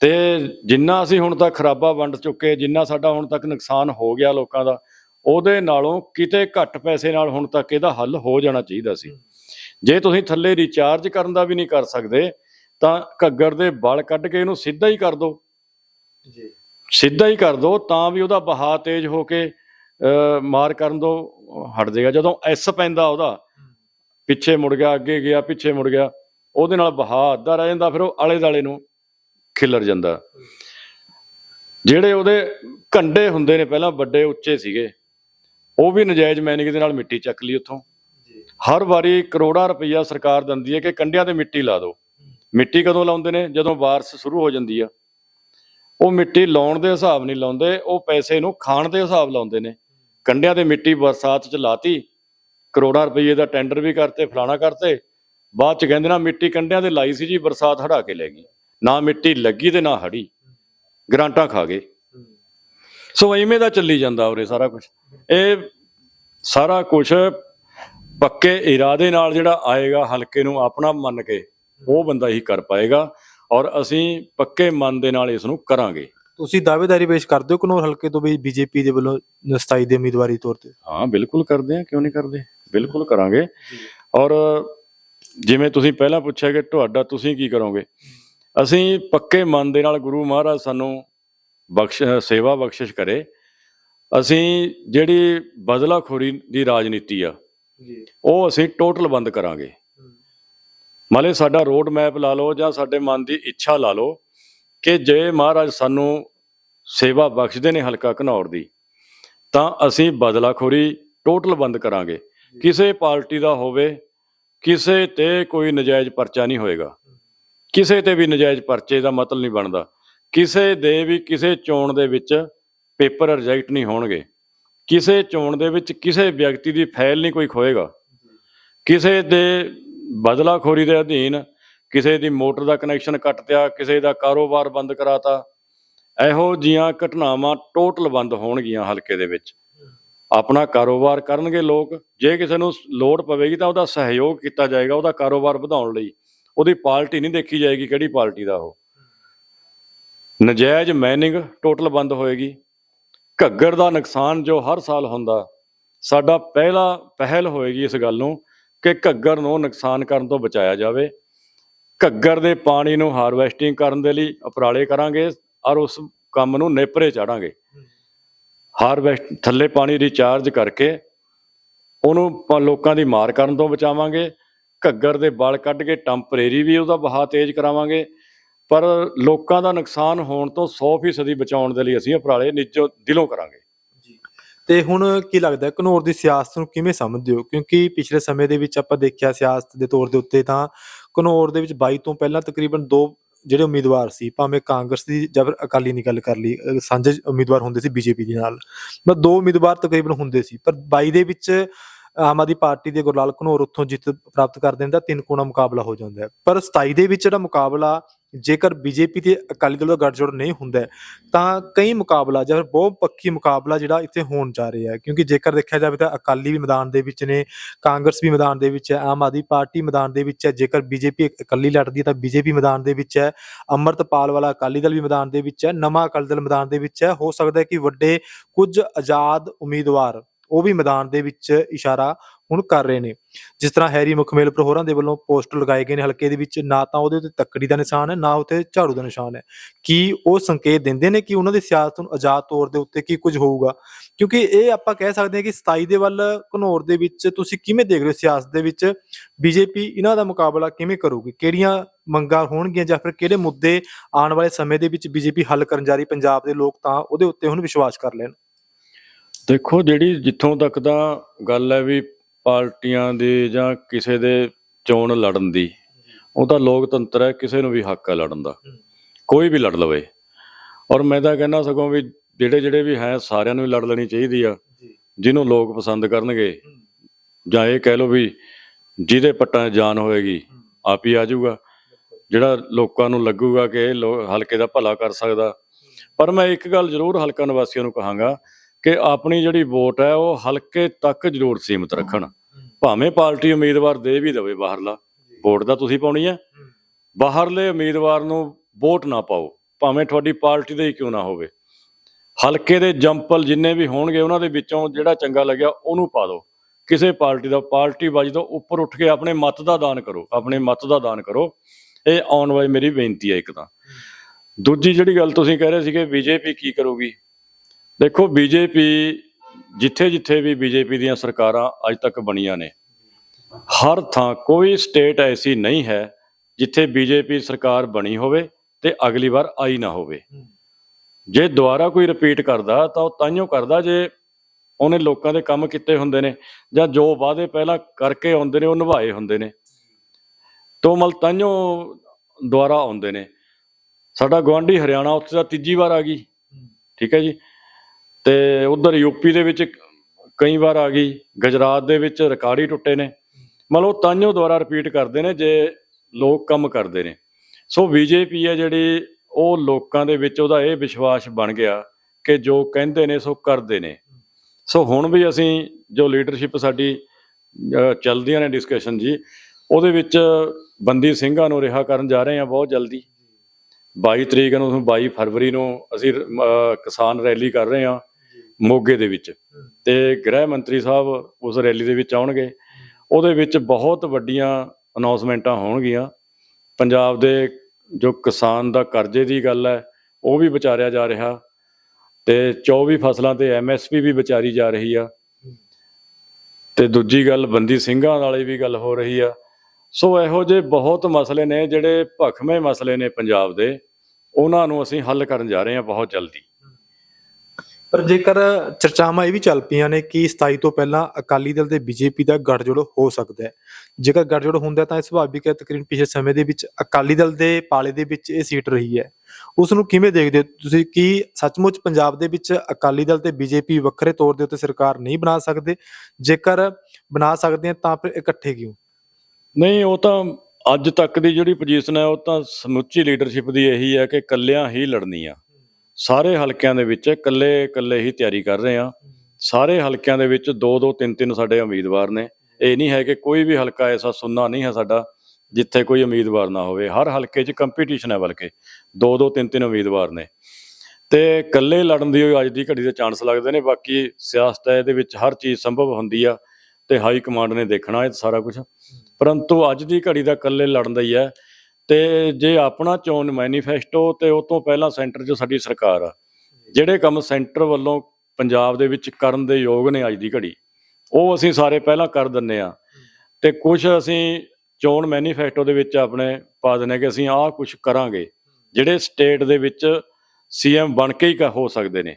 ਤੇ ਜਿੰਨਾ ਅਸੀਂ ਹੁਣ ਤੱਕ ਖਰਾਬਾ ਵੰਡ ਚੁੱਕੇ, ਜਿੰਨਾ ਸਾਡਾ ਹੁਣ ਤੱਕ ਨੁਕਸਾਨ ਹੋ ਗਿਆ ਲੋਕਾਂ ਦਾ, ਉਹਦੇ ਨਾਲੋਂ ਕਿਤੇ ਘੱਟ ਪੈਸੇ ਨਾਲ ਹੁਣ ਤੱਕ ਇਹਦਾ ਹੱਲ ਹੋ ਜਾਣਾ ਚਾਹੀਦਾ ਸੀ। ਜੇ ਤੁਸੀਂ ਥੱਲੇ ਰੀਚਾਰਜ ਕਰਨ ਦਾ ਵੀ ਨਹੀਂ ਕਰ ਸਕਦੇ, ਤਾਂ ਘੱਗਰ ਦੇ ਬਲ ਕੱਢ ਕੇ ਇਹਨੂੰ ਸਿੱਧਾ ਹੀ ਕਰ ਦਿਓ। ਜੀ। ਸਿੱਧਾ ਹੀ ਕਰ ਦਿਓ ਤਾਂ ਵੀ ਉਹਦਾ ਬਹਾ ਤੇਜ਼ ਹੋ ਕੇ ਮਾਰ ਕਰਨ ਤੋਂ ਹਟ ਜਾਏਗਾ। ਜਦੋਂ ਐਸ ਪੈਂਦਾ ਉਹਦਾ ਪਿੱਛੇ ਮੁੜ ਗਿਆ ਅੱਗੇ ਗਿਆ ਪਿੱਛੇ ਮੁੜ ਗਿਆ ਉਹਦੇ ਨਾਲ ਬਹਾ ਅੱਧਾ ਰਹਿ ਜਾਂਦਾ ਫਿਰ ਉਹ ਆਲੇ ਦਾਲੇ ਨੂੰ ਖਿਲਰ ਜਾਂਦਾ। ਜਿਹੜੇ ਉਹਦੇ ਕੰਡੇ ਹੁੰਦੇ ਨੇ ਪਹਿਲਾਂ ਵੱਡੇ ਉੱਚੇ ਸੀਗੇ ਉਹ ਵੀ ਨਜਾਇਜ਼ ਮੈਨਿੰਗ ਦੇ ਨਾਲ ਮਿੱਟੀ ਚੱਕ ਲਈ ਉੱਥੋਂ। ਹਰ ਵਾਰੀ ਕਰੋੜਾਂ ਰੁਪਈਆ ਸਰਕਾਰ ਦਿੰਦੀ ਹੈ ਕਿ ਕੰਡਿਆਂ ਤੇ ਮਿੱਟੀ ਲਾ ਦਿਓ ਮਿੱਟੀ ਕਦੋਂ ਲਾਉਂਦੇ ਨੇ? ਜਦੋਂ ਬਾਰਿਸ਼ ਸ਼ੁਰੂ ਹੋ ਜਾਂਦੀ ਆ। ਉਹ ਮਿੱਟੀ ਲਾਉਣ ਦੇ ਹਿਸਾਬ ਨਹੀਂ ਲਾਉਂਦੇ, ਉਹ ਪੈਸੇ ਨੂੰ ਖਾਣ ਦੇ ਹਿਸਾਬ ਲਾਉਂਦੇ ਨੇ। ਕੰਡਿਆਂ ਤੇ ਮਿੱਟੀ ਬਰਸਾਤ 'ਚ ਲਾਤੀ, ਕਰੋੜਾਂ ਰੁਪਈਏ ਦਾ ਟੈਂਡਰ ਵੀ ਕਰਤੇ, ਫਲਾਣਾ ਕਰਤੇ, ਬਾਅਦ 'ਚ ਕਹਿੰਦੇ ਨਾ ਮਿੱਟੀ ਕੰਡਿਆਂ ਤੇ ਲਾਈ ਸੀ ਜੀ, ਬਰਸਾਤ ਹੜਾ ਕੇ ਲੈ ਗਈ। ਨਾ ਮਿੱਟੀ ਲੱਗੀ ਤੇ ਨਾ ਹੜੀ। ਗਰਾਂਟਾਂ ਖਾ ਗਏ। ਸੋ ਇਵੇਂ ਦਾ ਚੱਲੀ ਜਾਂਦਾ ਉਰੇ ਸਾਰਾ ਕੁਝ ਇਹ ਸਾਰਾ ਕੁਝ ਪੱਕੇ ਇਰਾਦੇ ਨਾਲ ਜਿਹੜਾ ਆਏਗਾ, ਹਲਕੇ ਨੂੰ ਆਪਣਾ ਮੰਨ ਕੇ ਉਹ ਬੰਦਾ ਹੀ ਕਰ ਪਾਏਗਾ। ਔਰ ਅਸੀਂ ਪੱਕੇ ਮਨ ਦੇ ਨਾਲ ਇਸ ਨੂੰ ਕਰਾਂਗੇ। ਤੁਸੀਂ ਦਾਅਵੇਦਾਰੀ ਪੇਸ਼ ਕਰਦੇ ਹੋ ਕਨੌਰ ਹਲਕੇ ਤੋਂ ਵੀ ਬੀਜੇਪੀ ਦੇ ਵੱਲੋਂ ਸਤਾਈ ਦੇ ਉਮੀਦਵਾਰੀ ਤੌਰ ਤੇ? ਹਾਂ ਬਿਲਕੁਲ ਕਰਦੇ ਆ ਕਿਉਂ ਨਹੀਂ ਕਰਦੇ? ਬਿਲਕੁਲ ਕਰਾਂਗੇ। ਔਰ ਜਿਵੇਂ ਤੁਸੀਂ ਪਹਿਲਾਂ ਪੁੱਛਿਆ ਕਿ ਤੁਹਾਡਾ ਤੁਸੀਂ ਕੀ ਕਰੋਗੇ? ਅਸੀਂ ਪੱਕੇ ਮਨ ਦੇ ਨਾਲ ਗੁਰੂ ਮਹਾਰਾਜ ਸਾਨੂੰ ਬਖਸ਼ ਸੇਵਾ ਬਖਸ਼ਿਸ਼ ਕਰੇ। ਅਸੀਂ ਜਿਹੜੀ ਬਦਲਾਖੋਰੀ ਦੀ ਰਾਜਨੀਤੀ ਆ ਜੀ। ਉਹ ਅਸੀਂ ਟੋਟਲ ਬੰਦ ਕਰਾਂਗੇ। ਮੰਨ ਮਾਲੇ ਸਾਡਾ ਰੋਡ ਮੈਪ ਲਾ ਲਓ ਜਾਂ ਸਾਡੇ ਮਨ ਦੀ ਇੱਛਾ ਲਾ ਲਓ ਕਿ ਜੇ ਮਹਾਰਾਜ ਸਾਨੂੰ ਸੇਵਾ ਬਖਸ਼ਦੇ ਨੇ ਹਲਕਾ ਘਨੌਰ ਦੀ, ਤਾਂ ਅਸੀਂ ਬਦਲਾਖੋਰੀ ਟੋਟਲ ਬੰਦ ਕਰਾਂਗੇ। ਕਿਸੇ ਪਾਰਟੀ ਦਾ ਹੋਵੇ, ਕਿਸੇ ਤੇ ਕੋਈ ਨਜਾਇਜ਼ ਪਰਚਾ ਨਹੀਂ ਹੋਏਗਾ। ਕਿਸੇ ਤੇ ਵੀ ਨਜਾਇਜ਼ ਪਰਚੇ ਦਾ ਮਤਲਬ ਨਹੀਂ ਬਣਦਾ। ਕਿਸੇ ਦੇ ਵੀ, ਕਿਸੇ ਚੋਣ ਦੇ ਵਿੱਚ ਪੇਪਰ ਰਿਜੈਕਟ ਨਹੀਂ ਹੋਣਗੇ। ਕਿਸੇ ਚੋਣ ਦੇ ਵਿੱਚ ਕਿਸੇ ਵਿਅਕਤੀ ਦੀ ਫਾਈਲ ਨਹੀਂ ਕੋਈ ਖੋਏਗਾ। ਕਿਸੇ ਦੇ ਬਦਲਾਖੋਰੀ ਦੇ ਅਧੀਨ ਕਿਸੇ ਦੀ ਮੋਟਰ ਦਾ ਕਨੈਕਸ਼ਨ ਕੱਟਿਆ ਕਿਸੇ ਦਾ ਕਾਰੋਬਾਰ ਬੰਦ ਕਰਾਤਾ, ਇਹੋ ਜੀਆਂ ਘਟਨਾਵਾਂ ਟੋਟਲ ਬੰਦ ਹੋਣਗੀਆਂ ਹਲਕੇ ਦੇ ਵਿੱਚ। ਆਪਣਾ ਕਾਰੋਬਾਰ ਕਰਨਗੇ ਲੋਕ, ਜੇ ਕਿਸੇ ਨੂੰ ਲੋੜ ਪਵੇਗੀ ਤਾਂ ਉਹਦਾ ਸਹਿਯੋਗ ਕੀਤਾ ਜਾਏਗਾ, ਉਹਦਾ ਕਾਰੋਬਾਰ ਵਧਾਉਣ ਲਈ। ਉਹਦੀ ਪਾਰਟੀ ਨਹੀਂ ਦੇਖੀ ਜਾਏਗੀ ਕਿਹੜੀ ਪਾਰਟੀ ਦਾ ਉਹ। ਨਜਾਇਜ਼ ਮਾਈਨਿੰਗ ਟੋਟਲ ਬੰਦ ਹੋਏਗੀ। ਘੱਗਰ ਦਾ ਨੁਕਸਾਨ ਜੋ ਹਰ ਸਾਲ ਹੁੰਦਾ, ਸਾਡਾ ਪਹਿਲਾ ਪਹਿਲ ਹੋਏਗੀ ਇਸ ਗੱਲ ਨੂੰ ਕਿ ਘੱਗਰ ਨੂੰ ਨੁਕਸਾਨ ਕਰਨ ਤੋਂ ਬਚਾਇਆ ਜਾਵੇ। ਘੱਗਰ ਦੇ ਪਾਣੀ ਨੂੰ ਹਾਰਵੈਸਟਿੰਗ ਕਰਨ ਦੇ ਲਈ ਉਪਰਾਲੇ ਕਰਾਂਗੇ ਔਰ ਉਸ ਕੰਮ ਨੂੰ ਨੇਪਰੇ ਚਾੜਾਂਗੇ। ਹਾਰਵੈਸਟ ਥੱਲੇ ਪਾਣੀ ਰੀਚਾਰਜ ਕਰਕੇ ਉਹਨੂੰ ਲੋਕਾਂ ਦੀ ਮਾਰ ਕਰਨ ਤੋਂ ਬਚਾਵਾਂਗੇ। ਘੱਗਰ ਦੇ ਬਲ ਕੱਢ ਕੇ ਟੈਂਪਰੇਰੀ ਵੀ ਉਹਦਾ ਬਹਾ ਤੇਜ਼ ਕਰਾਵਾਂਗੇ। ਪਰ ਲੋਕਾਂ ਦਾ ਨੁਕਸਾਨ ਹੋਣ ਤੋਂ 100% ਬਚਾਉਣ ਦੇ ਲਈ ਅਸੀਂ ਉਪਰਾਲੇ ਨਿੱਜੋ ਦਿਲੋਂ ਕਰਾਂਗੇ। ਤੇ ਹੁਣ ਕੀ ਲੱਗਦਾ ਘਨੌਰ ਦੀ ਸਿਆਸਤ ਨੂੰ ਕਿਵੇਂ ਸਮਝਦੇ ਹੋ? ਕਿਉਂਕਿ ਪਿਛਲੇ ਸਮੇਂ ਦੇ ਵਿੱਚ ਆਪਾਂ ਦੇਖਿਆ ਸਿਆਸਤ ਦੇ ਤੌਰ ਦੇ ਉੱਤੇ ਤਾਂ ਘਨੌਰ ਦੇ ਵਿੱਚ 22 ਤੋਂ ਪਹਿਲਾਂ ਤਕਰੀਬਨ ਦੋ ਜਿਹੜੇ ਉਮੀਦਵਾਰ ਸੀ, ਭਾਵੇਂ ਕਾਂਗਰਸ ਦੀ ਜਾਂ ਫਿਰ ਅਕਾਲੀ ਦੀ ਗੱਲ ਕਰ ਲਈ ਸਾਂਝੇ ਉਮੀਦਵਾਰ ਹੁੰਦੇ ਸੀ ਬੀਜੇਪੀ ਦੇ ਨਾਲ। ਮੈਂ ਦੋ ਉਮੀਦਵਾਰ ਤਕਰੀਬਨ ਹੁੰਦੇ ਸੀ, ਪਰ 22 ਦੇ ਵਿੱਚ ਆਮ ਆਦਮੀ ਪਾਰਟੀ ਦੇ ਗੁਰਲਾਲ ਘਨੌਰ ਉੱਥੋਂ ਜਿੱਤ ਪ੍ਰਾਪਤ ਕਰ ਦਿੰਦਾ, ਤਿੰਨ ਕੋਣਾ ਮੁਕਾਬਲਾ ਹੋ ਜਾਂਦਾ ਹੈ। ਪਰ 27 ਦੇ ਵਿੱਚ ਜਿਹੜਾ ਮੁਕਾਬਲਾ ਜੇਕਰ ਬੀਜੇਪੀ ਤੇ ਅਕਾਲੀ ਦਲ ਦਾ ਗੱਠਜੋੜ ਨਹੀਂ ਹੁੰਦਾ ਤਾਂ ਕਈ ਮੁਕਾਬਲਾ ਜਾਂ ਫਿਰ ਬਹੁਤ ਪੱਕੀ ਮੁਕਾਬਲਾ ਜਿਹੜਾ ਇੱਥੇ ਹੋਣ ਜਾ ਰਿਹਾ ਹੈ। ਕਿਉਂਕਿ ਜੇਕਰ ਦੇਖਿਆ ਜਾਵੇ ਤਾਂ ਅਕਾਲੀ ਵੀ ਮੈਦਾਨ ਦੇ ਵਿੱਚ ਨੇ, ਕਾਂਗਰਸ ਵੀ ਮੈਦਾਨ ਦੇ ਵਿੱਚ ਹੈ, ਆਮ ਆਦਮੀ ਪਾਰਟੀ ਮੈਦਾਨ ਦੇ ਵਿੱਚ ਹੈ। ਜੇਕਰ ਬੀਜੇਪੀ ਇਕੱਲੀ ਲੜਦੀ ਹੈ ਤਾਂ ਬੀਜੇਪੀ ਮੈਦਾਨ ਦੇ ਵਿੱਚ ਹੈ, ਅੰਮ੍ਰਿਤਪਾਲ ਵਾਲਾ ਅਕਾਲੀ ਦਲ ਵੀ ਮੈਦਾਨ ਦੇ ਵਿੱਚ ਹੈ, ਨਵਾਂ ਅਕਾਲੀ ਦਲ ਮੈਦਾਨ ਦੇ ਵਿੱਚ ਹੈ। ਹੋ ਸਕਦਾ ਹੈ ਕਿ ਵੱਡੇ ਕੁਝ ਆਜ਼ਾਦ ਉਮੀਦਵਾਰ ਉਹ ਵੀ ਮੈਦਾਨ ਦੇ ਵਿੱਚ ਇਸ਼ਾਰਾ ਹੁਣ ਕਰ ਰਹੇ ਨੇ। ਜਿਸ ਤਰ੍ਹਾਂ ਹੈਰੀ ਮੁਖਮੇਲਪੁਰ ਹੋਰਾਂ ਦੇ ਵੱਲੋਂ ਪੋਸਟਰ ਲਗਾਏ ਗਏ ਨੇ, ਹਲਕੇ ਦੇ ਵਿੱਚ ਨਾ ਤਾਂ ਉਹਦੇ ਉੱਤੇ ਤੱਕੜੀ ਦਾ ਨਿਸ਼ਾਨ ਹੈ, ਨਾ ਉੱਤੇ ਝਾੜੂ ਦਾ ਨਿਸ਼ਾਨ ਹੈ। ਕੀ ਉਹ ਸੰਕੇਤ ਦਿੰਦੇ ਨੇ ਕਿ ਉਹਨਾਂ ਦੀ ਸਿਆਸਤ ਨੂੰ ਆਜ਼ਾਦ ਤੌਰ ਦੇ ਉੱਤੇ ਕੀ ਕੁਝ ਹੋਊਗਾ? ਕਿਉਂਕਿ ਇਹ ਆਪਾਂ ਕਹਿ ਸਕਦੇ ਹਾਂ ਕਿ 27 ਦੇ ਵੱਲ ਘਨੌਰ ਦੇ ਵਿੱਚ ਤੁਸੀਂ ਕਿਵੇਂ ਦੇਖ ਰਹੇ ਹੋ ਸਿਆਸਤ ਦੇ ਵਿੱਚ ਬੀਜੇਪੀ ਇਹਨਾਂ ਦਾ ਮੁਕਾਬਲਾ ਕਿਵੇਂ ਕਰੂਗੀ? ਕਿਹੜੀਆਂ ਮੰਗਾਂ ਹੋਣਗੀਆਂ ਜਾਂ ਫਿਰ ਕਿਹੜੇ ਮੁੱਦੇ ਆਉਣ ਵਾਲੇ ਸਮੇਂ ਦੇ ਵਿੱਚ ਬੀਜੇਪੀ ਹੱਲ ਕਰਨ ਜਾ ਰਹੀ ਪੰਜਾਬ ਦੇ ਲੋਕ ਤਾਂ ਉਹਦੇ ਉੱਤੇ ਹੁਣ ਵਿਸ਼ਵਾਸ ਕਰ ਲੈਣ? ਦੇਖੋ ਜਿਹੜੀ ਜਿੱਥੋਂ ਤੱਕ ਤਾਂ ਗੱਲ ਹੈ ਵੀ ਪਾਰਟੀਆਂ ਦੇ ਜਾਂ ਕਿਸੇ ਦੇ ਚੋਣ ਲੜਨ ਦੀ ਉਹ ਤਾਂ ਲੋਕਤੰਤਰ ਹੈ ਕਿਸੇ ਨੂੰ ਵੀ ਹੱਕ ਹੈ ਲੜਨ ਦਾ ਕੋਈ ਵੀ ਲੜ ਲਵੇ। ਔਰ ਮੈਂ ਤਾਂ ਕਹਿੰਦਾ ਸਗੋਂ ਵੀ ਜਿਹੜੇ ਜਿਹੜੇ ਵੀ ਹੈ ਸਾਰਿਆਂ ਨੂੰ ਲੜ ਲੈਣੀ ਚਾਹੀਦੀ ਆ ਜਿਹਨੂੰ ਲੋਕ ਪਸੰਦ ਕਰਨਗੇ। ਜਾਂ ਇਹ ਕਹਿ ਲਓ ਵੀ ਜਿਹਦੇ ਪੱਟਾਂ ਜਾਨ ਹੋਏਗੀ ਆਪ ਹੀ ਆ ਜਾਊਗਾ। ਜਿਹੜਾ ਲੋਕਾਂ ਨੂੰ ਲੱਗੂਗਾ ਕਿ ਇਹ ਲੋ- ਹਲਕੇ ਦਾ ਭਲਾ ਕਰ ਸਕਦਾ। ਪਰ ਮੈਂ ਇੱਕ ਗੱਲ ਜ਼ਰੂਰ ਹਲਕਾ ਨਿਵਾਸੀਆਂ ਨੂੰ ਕਹਾਂਗਾ ਕਿ ਆਪਣੀ ਜਿਹੜੀ ਵੋਟ ਹੈ ਉਹ ਹਲਕੇ ਤੱਕ ਜ਼ਰੂਰ ਸੀਮਤ ਰੱਖਣ। ਭਾਵੇਂ ਪਾਰਟੀ ਉਮੀਦਵਾਰ ਦੇ ਵੀ ਦੇਵੇ ਬਾਹਰਲਾ ਵੋਟ ਤਾਂ ਤੁਸੀਂ ਪਾਉਣੀ ਹੈ। ਬਾਹਰਲੇ ਉਮੀਦਵਾਰ ਨੂੰ ਵੋਟ ਨਾ ਪਾਓ ਭਾਵੇਂ ਤੁਹਾਡੀ ਪਾਰਟੀ ਦੇ ਹੀ ਕਿਉਂ ਨਾ ਹੋਵੇ। ਹਲਕੇ ਦੇ ਜੰਪਲ ਜਿੰਨੇ ਵੀ ਹੋਣਗੇ ਉਹਨਾਂ ਦੇ ਵਿੱਚੋਂ ਜਿਹੜਾ ਚੰਗਾ ਲੱਗਿਆ ਉਹਨੂੰ ਪਾ ਦਿਓ। ਕਿਸੇ ਪਾਰਟੀ ਦਾ ਪਾਰਟੀ ਬਾਜੀ ਤੋਂ ਉੱਪਰ ਉੱਠ ਕੇ ਆਪਣੇ ਮਤ ਦਾ ਦਾਨ ਕਰੋ ਆਪਣੇ ਮਤ ਦਾ ਦਾਨ ਕਰੋ। ਇਹ ਆਉਣ ਵਾਲੀ ਮੇਰੀ ਬੇਨਤੀ ਹੈ ਇੱਕ ਤਾਂ। ਦੂਜੀ ਜਿਹੜੀ ਗੱਲ ਤੁਸੀਂ ਕਹਿ ਰਹੇ ਸੀਗੇ ਬੀਜੇਪੀ ਕੀ ਕਰੂਗੀ? ਦੇਖੋ, ਬੀਜੇਪੀ ਜਿੱਥੇ ਜਿੱਥੇ ਵੀ ਬੀਜੇਪੀ ਦੀਆਂ ਸਰਕਾਰਾਂ ਅੱਜ ਤੱਕ ਬਣੀਆਂ ਨੇ, ਹਰ ਥਾਂ ਕੋਈ ਸਟੇਟ ਐਸੀ ਨਹੀਂ ਹੈ ਜਿੱਥੇ ਬੀਜੇਪੀ ਸਰਕਾਰ ਬਣੀ ਹੋਵੇ ਤੇ ਅਗਲੀ ਵਾਰ ਆਈ ਨਾ ਹੋਵੇ। ਜੇ ਦੁਬਾਰਾ ਕੋਈ ਰਿਪੀਟ ਕਰਦਾ, ਤਾਂ ਉਹ ਤਾਂਹੀਓ ਕਰਦਾ ਜੇ ਉਹਨੇ ਲੋਕਾਂ ਦੇ ਕੰਮ ਕੀਤੇ ਹੁੰਦੇ ਨੇ ਜਾਂ ਜੋ ਵਾਅਦੇ ਪਹਿਲਾਂ ਕਰਕੇ ਆਉਂਦੇ ਨੇ, ਉਹ ਨਿਭਾਏ ਹੁੰਦੇ ਨੇ। ਤੋਂ ਮਲ ਤਾਂਹੀਓ ਦੁਬਾਰਾ ਆਉਂਦੇ ਨੇ। ਸਾਡਾ ਗਵਾਂਢੀ ਹਰਿਆਣਾ, ਉੱਥੇ ਤਾਂ ਤੀਜੀ ਵਾਰ ਆ ਗਈ। ਠੀਕ ਹੈ ਜੀ? ਤੇ ਉਧਰ ਯੂਪੀ ਦੇ ਵਿੱਚ ਕਈ ਵਾਰ ਆ ਗਈ, ਗੁਜਰਾਤ ਦੇ ਵਿੱਚ ਰਿਕਾਰਡ ਹੀ ਟੁੱਟੇ ਨੇ। ਮਤਲਬ ਉਹ ਤਾਂਹੀਓ ਦੁਆਰਾ ਰਿਪੀਟ ਕਰਦੇ ਨੇ ਜੇ ਲੋਕ ਕੰਮ ਕਰਦੇ ਨੇ। ਸੋ ਬੀਜੇਪੀ ਹੈ ਜਿਹੜੀ, ਉਹ ਲੋਕਾਂ ਦੇ ਵਿੱਚ ਉਹਦਾ ਇਹ ਵਿਸ਼ਵਾਸ ਬਣ ਗਿਆ ਕਿ ਜੋ ਕਹਿੰਦੇ ਨੇ ਸੋ ਕਰਦੇ ਨੇ। ਸੋ ਹੁਣ ਵੀ ਅਸੀਂ ਜੋ ਲੀਡਰਸ਼ਿਪ ਸਾਡੀ ਚੱਲਦੀਆਂ ਨੇ ਡਿਸਕਸ਼ਨ ਜੀ, ਉਹਦੇ ਵਿੱਚ ਬੰਦੀ ਸਿੰਘਾਂ ਨੂੰ ਰਿਹਾ ਕਰਨ ਜਾ ਰਹੇ ਹਾਂ ਬਹੁਤ ਜਲਦੀ। 22 ਤਰੀਕ ਨੂੰ 22 ਫਰਵਰੀ ਨੂੰ ਅਸੀਂ ਕਿਸਾਨ ਰੈਲੀ ਕਰ ਰਹੇ ਹਾਂ। ਮੋਗੇ ਦੇ ਵਿੱਚ। ਤੇ ਗ੍ਰਹਿ ਮੰਤਰੀ ਸਾਹਿਬ ਉਸ ਰੈਲੀ ਦੇ ਵਿੱਚ ਆਉਣਗੇ। ਉਹਦੇ ਵਿੱਚ ਬਹੁਤ ਵੱਡੀਆਂ ਅਨਾਉਂਸਮੈਂਟਾਂ ਹੋਣਗੀਆਂ। ਪੰਜਾਬ ਦੇ ਜੋ ਕਿਸਾਨ ਦਾ ਕਰਜ਼ੇ ਦੀ ਗੱਲ ਹੈ ਉਹ ਵੀ ਵਿਚਾਰਿਆ ਜਾ ਰਿਹਾ। ਤੇ 24 ਫਸਲਾਂ ਤੇ ਐਮਐਸਪੀ ਵੀ ਵਿਚਾਰੀ ਜਾ ਰਹੀ ਆ। ਤੇ ਦੂਜੀ ਗੱਲ ਬੰਦੀ ਸਿੰਘਾਂ ਵਾਲੀ ਵੀ ਗੱਲ ਹੋ ਰਹੀ ਆ। ਸੋ ਇਹੋ ਜਿਹੇ ਬਹੁਤ ਮਸਲੇ ਨੇ ਜਿਹੜੇ ਭਖਵੇਂ ਮਸਲੇ ਨੇ ਪੰਜਾਬ ਦੇ। ਉਹਨਾਂ ਨੂੰ ਅਸੀਂ ਹੱਲ ਕਰਨ ਜਾ ਰਹੇ ਹਾਂ ਬਹੁਤ ਜਲਦੀ। ਪਰ ਜੇਕਰ ਚਰਚਾਵਾਂ ਇਹ ਵੀ ਚੱਲ ਪਈਆਂ ਨੇ ਕਿ 27 ਤੋਂ ਪਹਿਲਾਂ ਅਕਾਲੀ ਦਲ ਤੇ ਬੀਜੇਪੀ ਦਾ ਗੱਠਜੋੜ ਹੋ ਸਕਦਾ ਹੈ। ਜੇਕਰ ਗੱਠਜੋੜ ਹੁੰਦਾ ਤਾਂ ਇਹ ਸੁਭਾਵਿਕ ਹੈ ਤਕਰੀਬਨ ਪਿਛਲੇ ਸਮੇਂ ਦੇ ਵਿੱਚ ਅਕਾਲੀ ਦਲ ਦੇ ਪਾਲੇ ਦੇ ਵਿੱਚ ਇਹ ਸੀਟ ਰਹੀ ਹੈ। ਉਸ ਨੂੰ ਕਿਵੇਂ ਦੇਖਦੇ ਹੋ ਤੁਸੀਂ ਕਿ ਸੱਚਮੁੱਚ ਪੰਜਾਬ ਦੇ ਵਿੱਚ ਅਕਾਲੀ ਦਲ ਤੇ ਬੀਜੇਪੀ ਵੱਖਰੇ ਤੌਰ ਦੇ ਉੱਤੇ ਸਰਕਾਰ ਨਹੀਂ ਬਣਾ ਸਕਦੇ? ਜੇਕਰ ਬਣਾ ਸਕਦੇ ਆ ਤਾਂ ਫਿਰ ਇਕੱਠੇ ਕਿਉਂ? ਨਹੀਂ, ਉਹ ਤਾਂ ਅੱਜ ਤੱਕ ਦੀ ਜਿਹੜੀ ਪੋਜੀਸ਼ਨ ਹੈ ਉਹ ਤਾਂ ਸਮੁੱਚੀ ਲੀਡਰਸ਼ਿਪ ਦੀ ਇਹੀ ਹੈ ਕਿ ਕੱਲਿਆਂ ਹੀ ਲੜਨੀ ਆ ਸਾਰੇ ਹਲਕਿਆਂ ਦੇ ਵਿੱਚ ਇਕੱਲੇ ਇਕੱਲੇ ਹੀ ਤਿਆਰੀ ਕਰ ਰਹੇ ਆ ਸਾਰੇ ਹਲਕਿਆਂ ਦੇ ਵਿੱਚ ਦੋ ਦੋ ਤਿੰਨ ਤਿੰਨ ਸਾਡੇ ਉਮੀਦਵਾਰ ਨੇ। ਇਹ ਨਹੀਂ ਹੈ ਕਿ ਕੋਈ ਵੀ ਹਲਕਾ ਐਸਾ ਸੁੰਨਾ ਨਹੀਂ ਹੈ ਸਾਡਾ ਜਿੱਥੇ ਕੋਈ ਉਮੀਦਵਾਰ ਨਾ ਹੋਵੇ। ਹਰ ਹਲਕੇ 'ਚ ਕੰਪੀਟੀਸ਼ਨ ਹੈ ਬਲਕਿ ਦੋ ਦੋ ਤਿੰਨ ਤਿੰਨ ਉਮੀਦਵਾਰ ਨੇ। ਤੇ ਇਕੱਲੇ ਲੜਨ ਦੀ ਅੱਜ ਦੀ ਘੜੀ ਦੇ ਚਾਂਸ ਲੱਗਦੇ ਨੇ ਬਾਕੀ ਸਿਆਸਤ ਹੈ ਇਹਦੇ ਵਿੱਚ ਹਰ ਚੀਜ਼ ਸੰਭਵ ਹੁੰਦੀ ਆ ਤੇ ਹਾਈ ਕਮਾਂਡ ਨੇ ਦੇਖਣਾ ਇਹ ਸਾਰਾ ਕੁਝ ਪਰੰਤੂ ਅੱਜ ਦੀ ਘੜੀ ਦਾ ਇਕੱਲੇ ਲੜਨ ਦਾ ਹੀ ਹੈ। ਤੇ ਜੇ ਆਪਣਾ ਚੋਣ ਮੈਨੀਫੈਸਟੋ ਤੇ ਉਹ ਤੋਂ ਪਹਿਲਾਂ ਸੈਂਟਰ 'ਚ ਸਾਡੀ ਸਰਕਾਰ ਆ। ਜਿਹੜੇ ਕੰਮ ਸੈਂਟਰ ਵੱਲੋਂ ਪੰਜਾਬ ਦੇ ਵਿੱਚ ਕਰਨ ਦੇ ਯੋਗ ਨੇ ਅੱਜ ਦੀ ਘੜੀ, ਉਹ ਅਸੀਂ ਸਾਰੇ ਪਹਿਲਾਂ ਕਰ ਦਿੰਨੇ ਆ। ਤੇ ਕੁਝ ਅਸੀਂ ਚੋਣ ਮੈਨੀਫੈਸਟੋ ਦੇ ਵਿੱਚ ਆਪਣੇ ਪਾ ਦਿੰਨੇ ਕਿ ਅਸੀਂ ਆਹ ਕੁਝ ਕਰਾਂਗੇ, ਜਿਹੜੇ ਸਟੇਟ ਦੇ ਵਿੱਚ ਸੀਐਮ ਬਣ ਕੇ ਹੀ ਕ- ਹੋ ਸਕਦੇ ਨੇ।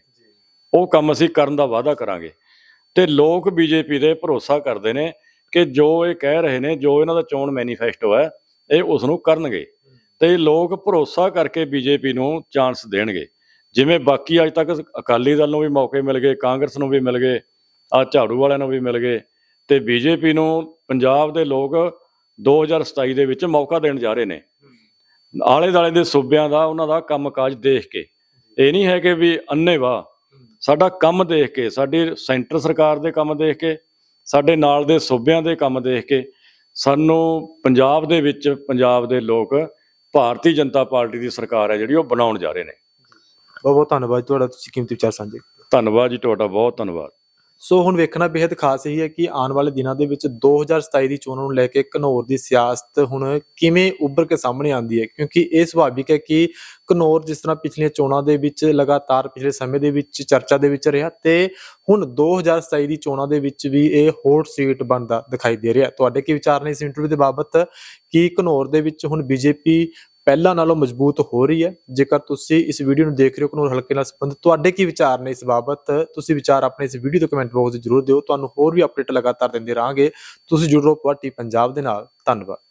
ਉਹ ਕੰਮ ਅਸੀਂ ਕਰਨ ਦਾ ਵਾਅਦਾ ਕਰਾਂਗੇ। ਤੇ ਲੋਕ ਬੀਜੇਪੀ ਦੇ ਭਰੋਸਾ ਕਰਦੇ ਨੇ ਕਿ ਜੋ ਇਹ ਕਹਿ ਰਹੇ ਨੇ, ਜੋ ਇਹਨਾਂ ਦਾ ਚੋਣ ਮੈਨੀਫੈਸਟੋ ਹੈ ਇਹ ਉਸ ਨੂੰ ਕਰਨਗੇ। ਤੇ ਲੋਕ ਭਰੋਸਾ ਕਰਕੇ ਬੀਜੇਪੀ ਨੂੰ ਚਾਂਸ ਦੇਣਗੇ। ਜਿਵੇਂ ਬਾਕੀ ਅੱਜ ਤੱਕ ਅਕਾਲੀ ਦਲ ਨੂੰ ਵੀ ਮੌਕੇ ਮਿਲ ਗਏ, ਕਾਂਗਰਸ ਨੂੰ ਵੀ ਮਿਲ ਗਏ ਆ ਝਾੜੂ ਵਾਲਿਆਂ ਨੂੰ ਵੀ ਮਿਲ ਗਏ ਤੇ ਬੀਜੇਪੀ ਨੂੰ ਪੰਜਾਬ ਦੇ ਲੋਕ 2027 ਦੇ ਵਿੱਚ ਮੌਕਾ ਦੇਣ ਜਾ ਰਹੇ ਨੇ। ਆਲੇ ਦਾਲੇ ਦੇ ਸੂਬਿਆਂ ਦਾ ਉਹਨਾਂ ਦਾ ਕੰਮਕਾਜ ਦੇਖ ਕੇ। ਇਹ ਨਹੀਂ ਹੈ ਕਿ ਵੀ ਅੰਨੇਵਾਹ ਸਾਡਾ ਕੰਮ ਦੇਖ ਕੇ, ਸਾਡੀ ਸੈਂਟਰ ਸਰਕਾਰ ਦੇ ਕੰਮ ਦੇਖ ਕੇ, ਸਾਡੇ ਨਾਲ ਦੇ ਸੂਬਿਆਂ ਦੇ ਕੰਮ ਦੇਖ ਕੇ ਸਾਨੂੰ ਪੰਜਾਬ ਦੇ ਵਿੱਚ ਪੰਜਾਬ ਦੇ ਲੋਕ ਭਾਰਤੀ ਜਨਤਾ ਪਾਰਟੀ ਦੀ ਸਰਕਾਰ ਹੈ ਜਿਹੜੀ ਉਹ ਬਣਾਉਣ ਜਾ ਰਹੇ ਨੇ ਬਹੁਤ ਬਹੁਤ ਧੰਨਵਾਦ ਤੁਹਾਡਾ ਤੁਸੀਂ ਕੀਮਤੀ ਵਿਚਾਰ ਸਾਂਝੇ। ਧੰਨਵਾਦ ਜੀ ਤੁਹਾਡਾ ਬਹੁਤ ਧੰਨਵਾਦ ਸੋ ਹੁਣ ਵੇਖਣਾ ਬੇहद ਖਾਸ ਹੀ ਹੈ ਕਿ ਆਉਣ ਵਾਲੇ ਦਿਨਾਂ ਦੇ ਵਿੱਚ 2027 ਦੀ ਚੋਣਾਂ ਨੂੰ ਲੈ ਕੇ ਘਨੌਰ ਦੀ ਸਿਆਸਤ ਹੁਣ ਕਿਵੇਂ ਉੱਭਰ ਕੇ ਸਾਹਮਣੇ ਆਉਂਦੀ ਹੈ? ਕਿਉਂਕਿ ਇਹ ਸੁਭਾਵਿਕ ਹੈ ਕਿ ਘਨੌਰ ਜਿਸ ਤਰ੍ਹਾਂ ਪਿਛਲੀਆਂ ਚੋਣਾਂ ਦੇ ਵਿੱਚ ਲਗਾਤਾਰ ਪਿਛਲੇ ਸਮੇਂ ਦੇ ਵਿੱਚ ਚਰਚਾ ਦੇ ਵਿੱਚ ਰਿਹਾ ਤੇ ਹੁਣ 2027 ਦੀ ਚੋਣਾਂ ਦੇ ਵਿੱਚ ਵੀ ਇਹ ਹੌਟ ਸੀਟ ਬਣਦਾ ਦਿਖਾਈ ਦੇ ਰਿਹਾ। ਤੁਹਾਡੇ ਕੀ ਵਿਚਾਰ ਨੇ ਇਸ ਇੰਟਰਵਿਊ ਦੇ ਬਾਬਤ? ਕਿ ਘਨੌਰ ਦੇ ਵਿੱਚ ਹੁਣ ਬੀਜੇਪੀ ਪਹਿਲਾਂ ਨਾਲੋਂ ਮਜ਼ਬੂਤ ਹੋ ਰਹੀ ਹੈ। ਜੇਕਰ ਤੁਸੀਂ ਇਸ ਵੀਡੀਓ ਨੂੰ ਦੇਖ ਰਹੇ ਹੋ ਘਨੌਰ ਹਲਕੇ ਨਾਲ ਸੰਬੰਧਿਤ ਤੁਹਾਡੇ ਕੀ ਵਿਚਾਰ ਨੇ ਇਸ ਬਾਬਤ, ਤੁਸੀਂ ਵਿਚਾਰ ਆਪਣੇ ਇਸ ਵੀਡੀਓ ਦੇ ਕਮੈਂਟ ਬਾਕਸ ਵਿੱਚ ਜ਼ਰੂਰ ਦਿਓ। ਤੁਹਾਨੂੰ ਹੋਰ ਵੀ ਅਪਡੇਟ ਲਗਾਤਾਰ ਦਿੰਦੇ ਰਹਾਂਗੇ। ਤੁਸੀਂ ਜੁੜ ਰਹੋ ਪਾਰਟੀ ਪੰਜਾਬ ਦੇ ਨਾਲ। ਧੰਨਵਾਦ।